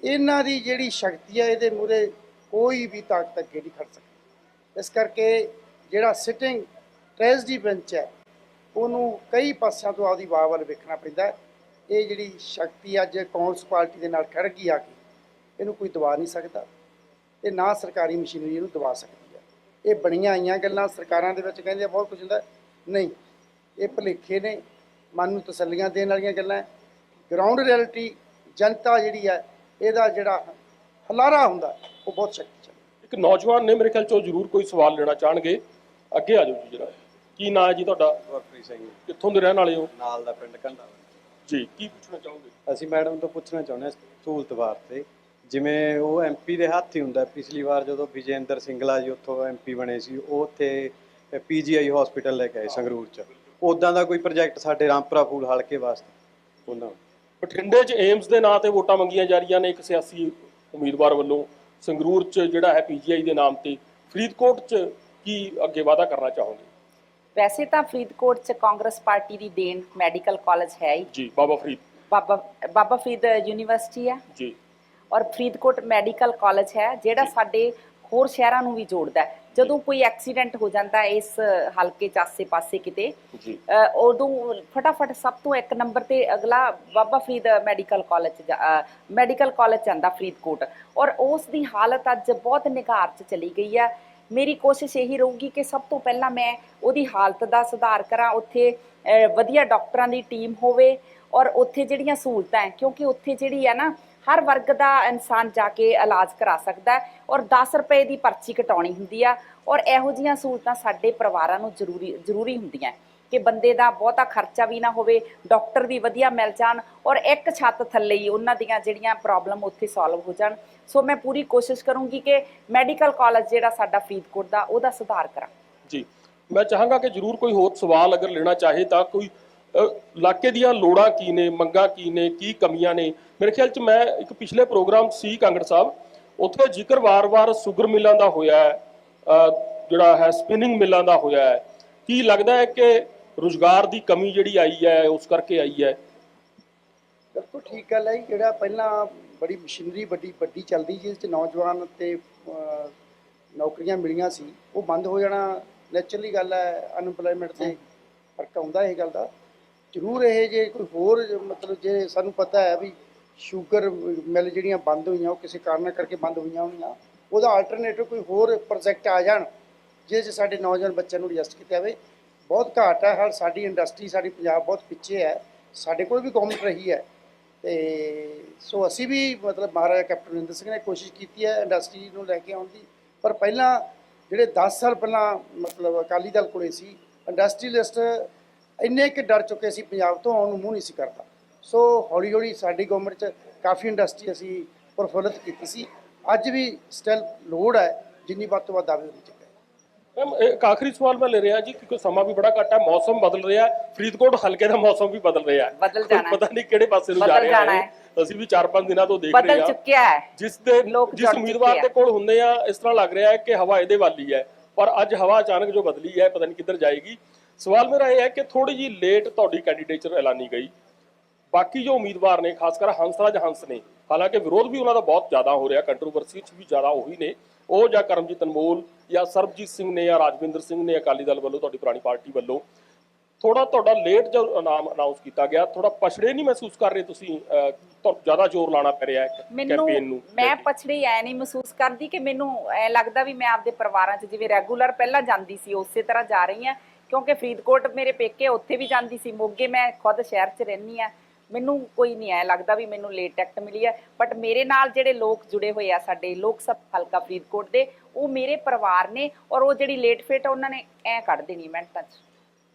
ਇਹਨਾਂ ਦੀ ਜਿਹੜੀ ਸ਼ਕਤੀ ਹੈ, ਇਹਦੇ ਮੂਰੇ ਕੋਈ ਵੀ ਤਾਕਤ ਅੱਗੇ ਨਹੀਂ ਖੜ ਸਕਦੀ। ਇਸ ਕਰਕੇ ਜਿਹੜਾ ਸਿਟਿੰਗ ਟ੍ਰੈਜਡੀ ਬੈਂਚ ਹੈ, ਉਹਨੂੰ ਕਈ ਪਾਸਿਆਂ ਤੋਂ ਆਪਦੀ ਵਾਹ ਵੱਲ ਵੇਖਣਾ ਪੈਂਦਾ ਇਹ ਜਿਹੜੀ ਸ਼ਕਤੀ ਅੱਜ ਕਾਂਗਰਸ ਪਾਰਟੀ ਦੇ ਨਾਲ ਖੜ ਗਈ ਆ ਕੇ ਇਹਨੂੰ ਕੋਈ ਦਬਾ ਨਹੀਂ ਸਕਦਾ ਤੇ ਨਾ ਸਰਕਾਰੀ ਮਸ਼ੀਨਰੀ ਇਹਨੂੰ ਦਬਾ ਸਕਦੀ ਹੈ ਇਹ ਬਣੀਆਂ ਆਈਆਂ ਗੱਲਾਂ ਸਰਕਾਰਾਂ ਦੇ ਵਿੱਚ ਕਹਿੰਦੇ ਆ ਬਹੁਤ ਕੁਝ ਹੁੰਦਾ। ਨਹੀਂ ਇਹ ਭੁਲੇਖੇ ਨੇ ਮਨ ਨੂੰ ਤਸੱਲੀਆਂ ਦੇਣ ਵਾਲੀਆਂ ਗੱਲਾਂ ਗਰਾਊਂਡ ਰਿਐਲਿਟੀ ਜਨਤਾ ਜਿਹੜੀ ਹੈ ਇਹਦਾ ਜਿਹੜਾ ਹਲਾਰਾ ਹੁੰਦਾ ਉਹ ਬਹੁਤ ਸ਼ਕਤੀਸ਼ਾਲੀ ਇੱਕ ਨੌਜਵਾਨ ਨੇ ਮੇਰੇ ਖਿਆਲ ਚੋਂ ਜ਼ਰੂਰ ਕੋਈ ਸਵਾਲ ਲੈਣਾ ਚਾਹਣਗੇ। ਅੱਗੇ ਆ ਜਾਓ ਜੀ ਜਰਾ। ਕੀ ਨਾਂ ਹੈ ਜੀ ਤੁਹਾਡਾ? ਗੁਰਪ੍ਰੀਤ ਸਿੰਘ ਕਿੱਥੋਂ ਦੇ ਰਹਿਣ ਵਾਲੇ ਹੋ? ਨਾਲ ਦਾ ਪਿੰਡ ਘੰਡਾ ਜੀ ਕੀ ਪੁੱਛਣਾ ਚਾਹੋਗੇ? ਅਸੀਂ ਮੈਡਮ ਤੋਂ ਪੁੱਛਣਾ ਚਾਹੁੰਦੇ ਹਾਂ ਸਹੂਲਤ ਵਾਸਤੇ। ਜਿਵੇਂ ਉਹ ਐਮਪੀ ਦੇ ਹੱਥ ਹੀ ਹੁੰਦਾ ਪਿਛਲੀ ਵਾਰ ਜਦੋਂ ਵਿਜੇਂਦਰ ਸਿੰਗਲਾ ਜੀ ਉੱਥੋਂ ਐਮਪੀ ਬਣੇ ਸੀ ਉਹ ਉੱਥੇ ਪੀਜੀਆਈ ਹਸਪੀਟਲ ਲੈ ਕੇ ਆਏ ਸੰਗਰੂਰ ਚ। ਉਦਾਂ ਦਾ ਕੋਈ ਪ੍ਰੋਜੈਕਟ ਸਾਡੇ ਰਾਮਪੁਰਾ ਫੂਲ ਹਲਕੇ ਵਾਸਤੇ ਉਹਨਾਂ। ਬਠਿੰਡੇ 'ਚ ਏਮਸ ਦੇ ਨਾਂ ਤੇ ਵੋਟਾਂ ਮੰਗੀਆਂ ਜਾ ਰਹੀਆਂ ਨੇ ਇੱਕ ਸਿਆਸੀ ਉਮੀਦਵਾਰ ਵੱਲੋਂ। ਸੰਗਰੂਰ 'ਚ ਜਿਹੜਾ ਹੈ ਪੀਜੀਆਈ ਦੇ ਨਾਮ ਤੇ ਫਰੀਦਕੋਟ 'ਚ ਕੀ ਅੱਗੇ ਵਾਅਦਾ ਕਰਨਾ ਚਾਹੋਗੇ? ਵੈਸੇ ਤਾਂ ਫਰੀਦਕੋਟ 'ਚ ਕਾਂਗਰਸ ਪਾਰਟੀ ਦੀ ਦੇਣ ਮੈਡੀਕਲ ਕਾਲਜ ਹੈ ਹੀ। ਜੀ ਬਾਬਾ ਫਰੀਦ। ਬਾਬਾ ਬਾਬਾ ਫਰੀਦ ਯੂਨੀਵਰਸਿਟੀ ਹੈ। ਜੀ। ਔਰ ਫਰੀਦਕੋਟ ਮੈਡੀਕਲ ਕਾਲਜ ਹੈ ਜਿਹੜਾ ਸਾਡੇ ਹੋਰ ਸ਼ਹਿਰਾਂ ਨੂੰ ਵੀ ਜੋੜਦਾ ਹੈ। ਜਦੋਂ ਕੋਈ ਐਕਸੀਡੈਂਟ ਹੋ ਜਾਂਦਾ ਇਸ ਹਲਕੇ ਚ ਆਸੇ-ਪਾਸੇ ਕਿਤੇ ਉਦੋਂ ਫਟਾਫਟ ਸਭ ਤੋਂ ਇੱਕ ਨੰਬਰ ਤੇ ਅਗਲਾ Baba Farid medical college medical college ਜਾਂਦਾ ਫਰੀਦਕੋਟ। ਔਰ ਉਸ ਦੀ ਹਾਲਤ ਅੱਜ ਬਹੁਤ ਨਿਘਾਰ ਚ ਚਲੀ ਗਈ ਹੈ। ਮੇਰੀ ਕੋਸ਼ਿਸ਼ ਇਹੀ ਰਹੂਗੀ ਕਿ ਸਭ ਤੋਂ ਪਹਿਲਾਂ ਮੈਂ ਉਹਦੀ ਹਾਲਤ ਦਾ ਸੁਧਾਰ ਕਰਾਂ ਉੱਥੇ ਵਧੀਆ ਡਾਕਟਰਾਂ ਦੀ ਟੀਮ ਹੋਵੇ ਔਰ ਉੱਥੇ ਜਿਹੜੀਆਂ ਸਹੂਲਤਾਂ ਹੈ, ਕਿਉਂਕਿ ਉੱਥੇ ਜਿਹੜੀ ਹੈ ਨਾ, ਹਰ ਵਰਗ ਦਾ ਇਨਸਾਨ ਜਾ ਕੇ ਇਲਾਜ ਕਰਾ ਸਕਦਾ ਹੈ ਔਰ 10 ਰੁਪਏ ਦੀ ਪਰਚੀ ਕਟਾਉਣੀ ਹੁੰਦੀ ਆ ਔਰ ਇਹੋ ਜੀਆਂ ਸਹੂਲਤਾਂ ਸਾਡੇ ਪਰਿਵਾਰਾਂ ਨੂੰ ਜ਼ਰੂਰੀ ਜ਼ਰੂਰੀ ਹੁੰਦੀਆਂ ਕਿ ਬੰਦੇ ਦਾ ਬਹੁਤਾ ਖਰਚਾ ਵੀ ਨਾ ਹੋਵੇ, ਡਾਕਟਰ ਵੀ ਵਧੀਆ ਮਿਲ ਜਾਣ ਔਰ ਇੱਕ ਛੱਤ ਥੱਲੇ ਹੀ ਉਹਨਾਂ ਦੀਆਂ ਜਿਹੜੀਆਂ ਪ੍ਰੋਬਲਮ ਉੱਥੇ ਸੋਲਵ ਹੋ ਜਾਣ। ਸੋ ਮੈਂ ਪੂਰੀ ਕੋਸ਼ਿਸ਼ ਕਰੂੰਗੀ ਕਿ ਮੈਡੀਕਲ ਕਾਲਜ ਜਿਹੜਾ ਸਾਡਾ ਫਰੀਦਕੋਟ ਦਾ, ਉਹਦਾ ਸੁਧਾਰ ਕਰਾਂ। ਜੀ, ਮੈਂ ਚਾਹਾਂਗਾ ਕਿ ਜਰੂਰ ਕੋਈ ਹੋਰ ਸਵਾਲ ਅਗਰ ਲੈਣਾ ਚਾਹੇ ਤਾਂ ਕੋਈ ਇਲਾਕੇ ਦੀਆਂ ਲੋੜਾਂ ਕੀ ਨੇ ਮੰਗਾਂ ਕੀ ਨੇ ਕੀ ਕਮੀਆਂ ਨੇ? ਮੇਰੇ ਖਿਆਲ 'ਚ ਮੈਂ ਇੱਕ ਪਿਛਲੇ ਪ੍ਰੋਗਰਾਮ ਸੀ ਕਾਂਗੜ ਸਾਹਿਬ। ਉੱਥੇ ਜ਼ਿਕਰ ਵਾਰ-ਵਾਰ ਸ਼ੂਗਰ ਮਿਲਾਂ ਦਾ ਹੋਇਆ ਹੈ ਜਿਹੜਾ ਹੈ ਸਪਿਨਿੰਗ ਮਿਲਾਂ ਦਾ ਹੋਇਆ ਹੈ। ਕੀ ਲੱਗਦਾ ਹੈ ਕਿ ਰੁਜ਼ਗਾਰ ਦੀ ਕਮੀ ਜਿਹੜੀ ਆਈ ਹੈ ਉਸ ਕਰਕੇ ਆਈ ਹੈ? ਬਿਲਕੁਲ ਠੀਕ ਗੱਲ ਹੈ ਜਿਹੜਾ ਪਹਿਲਾਂ ਬੜੀ ਮਸ਼ੀਨਰੀ ਵੱਡੀ ਵੱਡੀ ਚੱਲਦੀ ਜਿਸ 'ਚ ਨੌਜਵਾਨ ਤੇ ਨੌਕਰੀਆਂ ਮਿਲੀਆਂ ਸੀ ਉਹ ਬੰਦ ਹੋ ਜਾਣਾ ਨੈਚੁਰਲੀ ਗੱਲ ਹੈ ਅਨਪਲਾਈਮੈਂਟ ਤੇ ਫ਼ਰਕ ਆਉਂਦਾ ਇਹ ਗੱਲ ਦਾ। ਜ਼ਰੂਰ ਇਹ ਜੇ ਕੋਈ ਹੋਰ, ਮਤਲਬ ਜੇ ਸਾਨੂੰ ਪਤਾ ਹੈ ਵੀ ਸ਼ੂਗਰ ਮਿਲ ਜਿਹੜੀਆਂ ਬੰਦ ਹੋਈਆਂ, ਉਹ ਕਿਸੇ ਕਾਰਨ ਕਰਕੇ ਬੰਦ ਹੋਈਆਂ ਹੋਣੀਆਂ ਉਹਦਾ ਆਲਟਰਨੇਟਿਵ ਕੋਈ ਹੋਰ ਪ੍ਰੋਜੈਕਟ ਆ ਜਾਣ ਜਿਸ 'ਚ ਸਾਡੇ ਨੌਜਵਾਨ ਬੱਚਿਆਂ ਨੂੰ ਐਡਜਸਟ ਕੀਤਾ ਜਾਵੇ। ਬਹੁਤ ਘਾਟ ਹੈ, ਹਰ ਸਾਡੀ ਇੰਡਸਟਰੀ ਸਾਡੀ ਪੰਜਾਬ ਬਹੁਤ ਪਿੱਛੇ ਹੈ, ਸਾਡੇ ਕੋਲ ਵੀ ਗਵਰਨਮੈਂਟ ਰਹੀ ਹੈ। ਤੇ ਸੋ ਅਸੀਂ ਵੀ ਮਤਲਬ ਮਹਾਰਾਜਾ ਕੈਪਟਨ ਅਮਰਿੰਦਰ ਸਿੰਘ ਨੇ ਕੋਸ਼ਿਸ਼ ਕੀਤੀ ਹੈ ਇੰਡਸਟਰੀ ਨੂੰ ਲੈ ਕੇ ਆਉਣ ਦੀ, ਪਰ ਪਹਿਲਾਂ ਜਿਹੜੇ 10 ਸਾਲ ਪਹਿਲਾਂ ਮਤਲਬ ਅਕਾਲੀ ਦਲ ਕੋਲੇ ਸੀ ਇੰਡਸਟਰੀਲਿਸਟ ਇੰਨੇ ਕਿ ਡਰ ਚੁੱਕੇ ਸੀ ਪੰਜਾਬ ਤੋਂ ਆਉਣ ਨੂੰ ਮੂੰਹ ਨਹੀਂ ਸੀ ਕਰਦਾ। ਸੋ ਹੌਲੀ ਹੌਲੀ ਸਾਡੀ ਗਵਰਨਮੈਂਟ 'ਚ ਕਾਫੀ ਇੰਡਸਟਰੀ ਅਸੀਂ ਪ੍ਰਫੁੱਲਤ ਕੀਤੀ ਸੀ। ਅੱਜ ਵੀ ਸਟਿਲ ਲੋੜ ਹੈ ਜਿੰਨੀ ਵੱਧ ਤੋਂ ਵੱਧ ਦਾਅਵੇ ਹੋਣੀ ਚਾਹੀਦੀ। ਮੈਮ ਇੱਕ ਆਖਰੀ ਸਵਾਲ ਮੈਂ ਲੈ ਰਿਹਾ ਜੀ ਕਿਉਂਕਿ ਸਮਾਂ ਵੀ ਬੜਾ ਘੱਟ ਹੈ ਮੌਸਮ ਬਦਲ ਰਿਹਾ ਹੈ। ਫਰੀਦਕੋਟ ਹਲਕੇ ਦਾ ਮੌਸਮ ਵੀ ਬਦਲ ਰਿਹਾ ਹੈ। ਬਦਲ ਜਾਣਾ ਹੈ। ਪਤਾ ਨਹੀਂ ਕਿਹੜੇ ਪਾਸੇ ਨੂੰ ਜਾ ਬਦਲ ਰਿਹਾ ਹੈ। ਅਸੀਂ ਵੀ 4-5 ਦਿਨਾਂ ਤੋਂ ਦੇਖ ਰਹੇ ਬਦਲ ਹਾਂ। ਚੁੱਕਿਆ ਹੈ। ਜਿਸ ਦੇ ਜਿਸ ਉਮੀਦਵਾਰ ਦੇ। ਕੋਲ ਹੁੰਦੇ ਆ ਇਸ ਤਰ੍ਹਾਂ ਲੱਗ ਰਿਹਾ ਹੈ ਕਿ ਹਵਾ ਇਹਦੇ ਵਾਲੀ ਹੈ। ਪਰ ਅੱਜ ਹਵਾ ਅਚਾਨਕ ਜੋ ਬਦਲੀ ਹੈ ਪਤਾ ਨਹੀਂ ਕਿੱਧਰ ਜਾਏਗੀ। ਸਵਾਲ ਮੇਰਾ ਇਹ ਹੈ ਕਿ ਥੋੜੀ ਜੀ ਲੇਟ ਤੁਹਾਡੀ ਕੈਂਡੀਡੇਚਰ ਐਲਾਨੀ ਗਈ। ਬਾਕੀ ਜੋ ਉਮੀਦਵਾਰ ਨੇ ਖਾਸ ਕਰ ਹੰਸਰਾਜ ਹੰਸ ਨੇ ਹਾਲਾਂਕਿ ਵਿਰੋਧ ਵੀ ਉਹਨਾਂ ਦਾ ਬਹੁਤ ਜ਼ਿਆਦਾ ਹੋ ਰਿਹਾ ਕੰਟਰੋਵਰਸੀ 'ਚ ਵੀ ਜ਼ਿਆਦਾ ਉਹੀ ਨੇ। ਉਹ ਜਾਂ ਕਰਮਜੀਤ ਅਨਮੋਲ ਜਾਂ ਸਰਬਜੀਤ ਸਿੰਘ ਨੇ ਜਾਂ ਰਾਜਵਿੰਦਰ ਸਿੰਘ ਨੇ ਅਕਾਲੀ ਦਲ ਵੱਲੋਂ ਤੁਹਾਡੀ ਪੁਰਾਣੀ ਪਾਰਟੀ ਵੱਲੋਂ ਥੋੜਾ ਤੁਹਾਡਾ ਲੇਟ ਜੋ ਨਾਮ ਅਨਾਉਂਸ ਕੀਤਾ ਗਿਆ ਥੋੜਾ ਪਛੜੇ ਨਹੀਂ ਮਹਿਸੂਸ ਕਰ ਰਹੇ ਤੁਸੀਂ ਜ਼ਿਆਦਾ ਜ਼ੋਰ ਲਾਣਾ ਪੈ ਰਿਹਾ ਕੈਂਪੇਨ ਨੂੰ। ਮੈਂ। ਪਛੜੀ ਐ ਨਹੀਂ ਮਹਿਸੂਸ ਕਰਦੀ ਕਿ ਮੈਨੂੰ ਐ ਲੱਗਦਾ ਵੀ ਮੈਂ ਆਪਦੇ ਪਰਿਵਾਰਾਂ 'ਚ ਜਿਵੇਂ ਰੈਗੂਲਰ ਪਹਿਲਾਂ ਜਾਂਦੀ ਸੀ ਉਸੇ ਤਰ੍ਹਾਂ ਜਾ ਰਹੀ ਹਾਂ। ਕਿਉਂਕਿ ਫਰੀਦਕੋਟ ਮੇਰੇ ਪੇਕੇ ਉੱਥੇ ਵੀ ਜਾਂਦੀ ਸੀ, ਮੋਗੇ ਮੈਂ ਖੁਦ ਸ਼ਹਿਰ 'ਚ ਰਹਿੰਦੀ ਆ ਮੈਨੂੰ ਕੋਈ ਨਹੀਂ ਐ ਲੱਗਦਾ ਵੀ ਮੈਨੂੰ ਲੇਟ ਟਿਕਟ ਮਿਲੀ ਹੈ। ਬਟ ਮੇਰੇ ਨਾਲ ਜਿਹੜੇ ਲੋਕ ਜੁੜੇ ਹੋਏ ਆ ਸਾਡੇ ਲੋਕ ਸਭ ਹਲਕਾ ਫਰੀਦਕੋਟ ਦੇ, ਉਹ ਮੇਰੇ ਪਰਿਵਾਰ ਨੇ ਔਰ ਉਹ ਜਿਹੜੀ ਲੇਟ ਫੇਟ ਉਹਨਾਂ ਨੇ ਐ ਕੱਢ ਦੇਣੀ ਮਿੰਟਾਂ 'ਚ।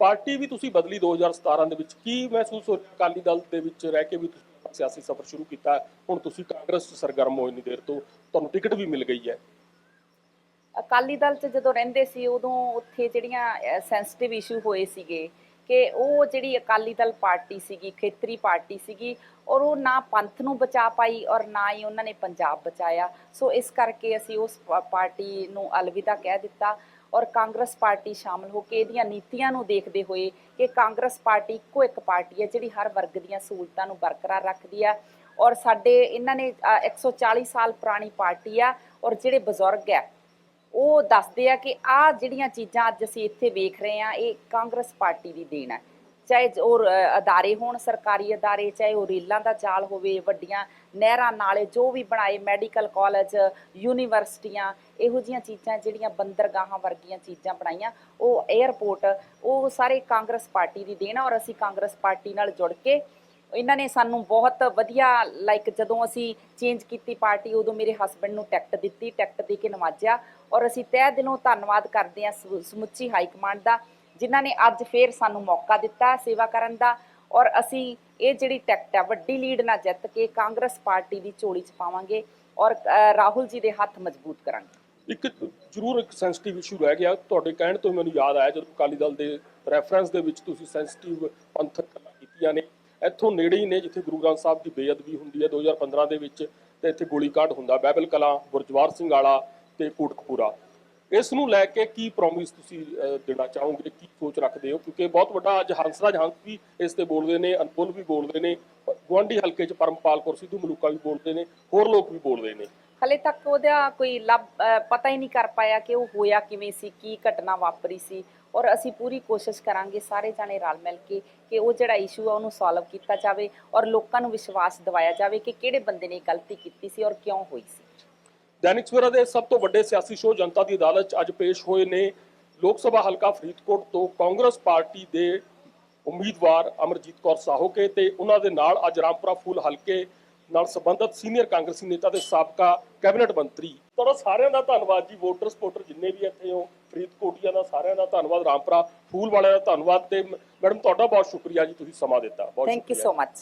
ਪਾਰਟੀ ਵੀ ਤੁਸੀਂ ਬਦਲੀ 2017 ਦੇ ਵਿੱਚ, ਕੀ ਮਹਿਸੂਸ ਹੋ ਰਿਹਾ ਅਕਾਲੀ ਦਲ ਦੇ ਵਿੱਚ ਰਹਿ ਕੇ ਵੀ ਸਿਆਸੀ ਸਫ਼ਰ ਸ਼ੁਰੂ ਕੀਤਾ? ਹੁਣ ਤੁਸੀਂ ਕਾਂਗਰਸ ਸਰਗਰਮ ਹੋਏ ਨਹੀਂ ਦੇਰ ਤੋਂ, ਤੁਹਾਨੂੰ ਟਿਕਟ ਵੀ ਮਿਲ ਗਈ ਹੈ। ਅਕਾਲੀ ਦਲ 'ਚ ਜਦੋਂ ਰਹਿੰਦੇ ਸੀ ਉਦੋਂ ਉੱਥੇ ਜਿਹੜੀਆਂ ਸੈਂਸਿਟਿਵ ਇਸ਼ੂ ਹੋਏ ਸੀਗੇ ਕਿ ਉਹ ਜਿਹੜੀ ਅਕਾਲੀ ਦਲ ਪਾਰਟੀ ਸੀਗੀ ਖੇਤਰੀ ਪਾਰਟੀ ਸੀਗੀ ਔਰ ਉਹ ਨਾ ਪੰਥ ਨੂੰ ਬਚਾ ਪਾਈ ਔਰ ਨਾ ਹੀ ਉਹਨਾਂ ਨੇ ਪੰਜਾਬ ਬਚਾਇਆ। ਸੋ ਇਸ ਕਰਕੇ ਅਸੀਂ ਉਸ ਪਾਰਟੀ ਨੂੰ ਅਲਵਿਦਾ ਕਹਿ ਦਿੱਤਾ ਔਰ ਕਾਂਗਰਸ ਪਾਰਟੀ ਸ਼ਾਮਲ ਹੋ ਕੇ ਇਹਦੀਆਂ ਨੀਤੀਆਂ ਨੂੰ ਦੇਖਦੇ ਹੋਏ ਕਿ ਕਾਂਗਰਸ ਪਾਰਟੀ ਇੱਕੋ ਇੱਕ ਪਾਰਟੀ ਹੈ ਜਿਹੜੀ ਹਰ ਵਰਗ ਦੀਆਂ ਸਹੂਲਤਾਂ ਨੂੰ ਬਰਕਰਾਰ ਰੱਖਦੀ ਆ ਔਰ ਸਾਡੇ ਇਹਨਾਂ ਨੇ ਅ, 140 ਸਾਲ ਪੁਰਾਣੀ ਪਾਰਟੀ ਆ ਔਰ ਜਿਹੜੇ ਬਜ਼ੁਰਗ ਆ ਉਹ ਦੱਸਦੇ ਆ ਕਿ ਆ ਜਿਹੜੀਆਂ ਚੀਜ਼ਾਂ ਅੱਜ ਅਸੀਂ ਇੱਥੇ ਵੇਖ ਰਹੇ ਆ ਇਹ ਕਾਂਗਰਸ ਪਾਰਟੀ ਦੀ ਦੇਣ ਹੈ। ਚਾਹੇ ਉਹ ਅਦਾਰੇ ਹੋਣ, ਸਰਕਾਰੀ ਅਦਾਰੇ, ਚਾਹੇ ਉਹ ਰੇਲਾਂ ਦਾ ਜਾਲ ਹੋਵੇ, ਵੱਡੀਆਂ ਨਹਿਰਾਂ ਨਾਲੇ ਜੋ ਵੀ ਬਣਾਏ, ਮੈਡੀਕਲ ਕਾਲਜ, ਯੂਨੀਵਰਸਿਟੀਆਂ, ਇਹੋ ਜੀਆਂ ਚੀਜ਼ਾਂ ਜਿਹੜੀਆਂ ਬੰਦਰਗਾਹਾਂ ਵਰਗੀਆਂ ਚੀਜ਼ਾਂ ਬਣਾਈਆਂ, ਉਹ 에ਅਰਪੋਰਟ ਉਹ ਸਾਰੇ ਕਾਂਗਰਸ ਪਾਰਟੀ ਦੀ ਦੇਣ ਔਰ ਅਸੀਂ ਕਾਂਗਰਸ ਪਾਰਟੀ ਨਾਲ ਜੁੜ ਕੇ ਇਹਨਾਂ ਨੇ ਸਾਨੂੰ ਬਹੁਤ ਵਧੀਆ ਲਾਈਕ ਜਦੋਂ ਅਸੀਂ ਚੇਂਜ ਕੀਤੀ ਪਾਰਟੀ ਉਦੋਂ ਮੇਰੇ ਹਸਬੰਡ ਨੂੰ ਟਿਕਟ ਦਿੱਤੀ ਟਿਕਟ ਦੇ ਕੇ ਨਵਾਜਿਆ ਔਰ ਅਸੀਂ ਤਹਿ ਦਿਲੋਂ ਧੰਨਵਾਦ ਕਰਦੇ ਹਾਂ ਸਮੁੱਚੀ ਹਾਈ ਕਮਾਂਡ ਦਾ, ਜਿਨ੍ਹਾਂ ਨੇ ਅੱਜ ਫੇਰ ਸਾਨੂੰ ਮੌਕਾ ਦਿੱਤਾ ਸੇਵਾ ਕਰਨ ਦਾ ਔਰ ਅਸੀਂ ਇਹ ਜਿਹੜੀ ਟਿਕਟ ਹੈ ਵੱਡੀ ਲੀਡ ਨਾਲ ਜਿੱਤ ਕੇ ਕਾਂਗਰਸ ਪਾਰਟੀ ਦੀ ਝੋਲੀ 'ਚ ਪਾਵਾਂਗੇ ਔਰ ਰਾਹੁਲ ਜੀ ਦੇ ਹੱਥ ਮਜ਼ਬੂਤ ਕਰਾਂਗੇ। ਇੱਕ ਜ਼ਰੂਰ ਇੱਕ ਸੈਂਸਿਟਿਵ ਇਸ਼ੂ ਰਹਿ ਗਿਆ, ਤੁਹਾਡੇ ਕਹਿਣ ਤੋਂ ਮੈਨੂੰ ਯਾਦ ਆਇਆ ਜਦੋਂ ਅਕਾਲੀ ਦਲ ਦੇ ਰੈਫਰੈਂਸ ਦੇ ਵਿੱਚ ਤੁਸੀਂ ਸੈਂਸਿਟਿਵ ਪੰਥਕ ਗੱਲਾਂ ਕੀਤੀਆਂ ਨੇ। ਇੱਥੋਂ ਨੇੜੇ ਹੀ ਨੇ ਜਿੱਥੇ ਗੁਰੂ ਗ੍ਰੰਥ ਸਾਹਿਬ ਦੀ ਬੇਅਦਬੀ ਹੁੰਦੀ ਹੈ 2015 ਦੇ ਵਿੱਚ, ਤੇ ਇੱਥੇ ਗੋਲੀकांड ਹੁੰਦਾ, ਬਹਿਬਲ ਕਲਾਂ ਗੁਰਜਵਾਰ ਸਿੰਘ ਵਾਲਾ ਤੇ ਕੋਟਕਪੂਰਾ। ਇਸ ਨੂੰ ਲੈ ਕੇ ਕੀ ਪ੍ਰੋਮਿਸ ਤੁਸੀਂ ਦੇਣਾ ਚਾਹੋਗੇ? ਕੀ ਸੋਚ ਰੱਖਦੇ ਹੋ? ਕਿਉਂਕਿ ਬਹੁਤ ਵੱਡਾ ਅੱਜ ਹੰਸਰਾਜ ਹੰਸ ਵੀ ਇਸ ਤੇ ਬੋਲਦੇ ਨੇ, ਅਨਪੁੱਲ ਵੀ ਬੋਲਦੇ ਨੇ, ਗੁਆਂਢੀ ਹਲਕੇ ਚ ਪਰਮਪਾਲ ਕੌਰ ਸਿੱਧੂ ਮਲੂਕਾ ਵੀ ਬੋਲਦੇ ਨੇ, ਹੋਰ ਲੋਕ ਵੀ ਬੋਲਦੇ ਨੇ। ਹਲੇ ਤੱਕ ਉਹਦਾ ਕੋਈ ਲੱਭ ਪਤਾ ਹੀ ਨਹੀਂ ਕਰ ਪਾਇਆ ਕਿ ਉਹ ਹੋਇਆ ਕਿਵੇਂ ਸੀ, ਕੀ ਘਟਨਾ ਵਾਪਰੀ ਸੀ। ਔਰ ਅਸੀਂ ਪੂਰੀ ਕੋਸ਼ਿਸ਼ ਕਰਾਂਗੇ ਸਾਰੇ ਜਾਣੇ ਰਲ ਮਿਲ ਕੇ ਕਿ ਉਹ ਜਿਹੜਾ ਇਸ਼ੂ ਆ ਉਹਨੂੰ ਸੋਲਵ ਕੀਤਾ ਜਾਵੇ ਔਰ ਲੋਕਾਂ ਨੂੰ ਵਿਸ਼ਵਾਸ ਦਿਵਾਇਆ ਜਾਵੇ ਕਿ ਕਿਹੜੇ ਬੰਦੇ ਨੇ ਗਲਤੀ ਕੀਤੀ ਸੀ ਔਰ ਕਿਉਂ ਹੋਈ ਸੀ। ਦੈਨਿਕ ਸਵੇਰਾ ਦੇ ਸਭ ਤੋਂ ਵੱਡੇ ਸਿਆਸੀ ਸ਼ੋਅ ਜਨਤਾ ਦੀ ਅਦਾਲਤ 'ਚ ਅੱਜ ਪੇਸ਼ ਹੋਏ ਨੇ ਲੋਕ ਸਭਾ ਹਲਕਾ ਫਰੀਦਕੋਟ ਤੋਂ ਕਾਂਗਰਸ ਪਾਰਟੀ ਦੇ ਉਮੀਦਵਾਰ ਅਮਰਜੀਤ ਕੌਰ ਸਾਹੋਕੇ ਤੇ ਉਹਨਾਂ ਦੇ ਨਾਲ ਅੱਜ ਰਾਮਪੁਰਾ ਫੂਲ ਹਲਕੇ ਨਾਲ ਸੰਬੰਧਿਤ ਸੀਨੀਅਰ ਕਾਂਗਰਸੀ ਨੇਤਾ ਤੇ ਸਾਬਕਾ ਕੈਬਨਿਟ ਮੰਤਰੀ। ਤੁਹਾਡਾ ਸਾਰਿਆਂ ਦਾ ਧੰਨਵਾਦ ਜੀ ਵੋਟਰ ਸਪੋਰਟਰ ਜਿੰਨੇ ਵੀ ਇੱਥੇ ਹੋ ਫਰੀਦਕੋਟੀਆਂ ਦਾ ਸਾਰਿਆਂ ਦਾ ਧੰਨਵਾਦ ਰਾਮਪੁਰਾ ਫੂਲ ਵਾਲਿਆਂ ਦਾ ਧੰਨਵਾਦ ਤੇ ਮੈਡਮ ਤੁਹਾਡਾ ਬਹੁਤ ਸ਼ੁਕਰੀਆ ਜੀ ਤੁਸੀਂ ਸਮਾਂ ਦਿੱਤਾ। ਬਹੁਤ ਥੈਂਕ ਯੂ ਸੋ ਮਚ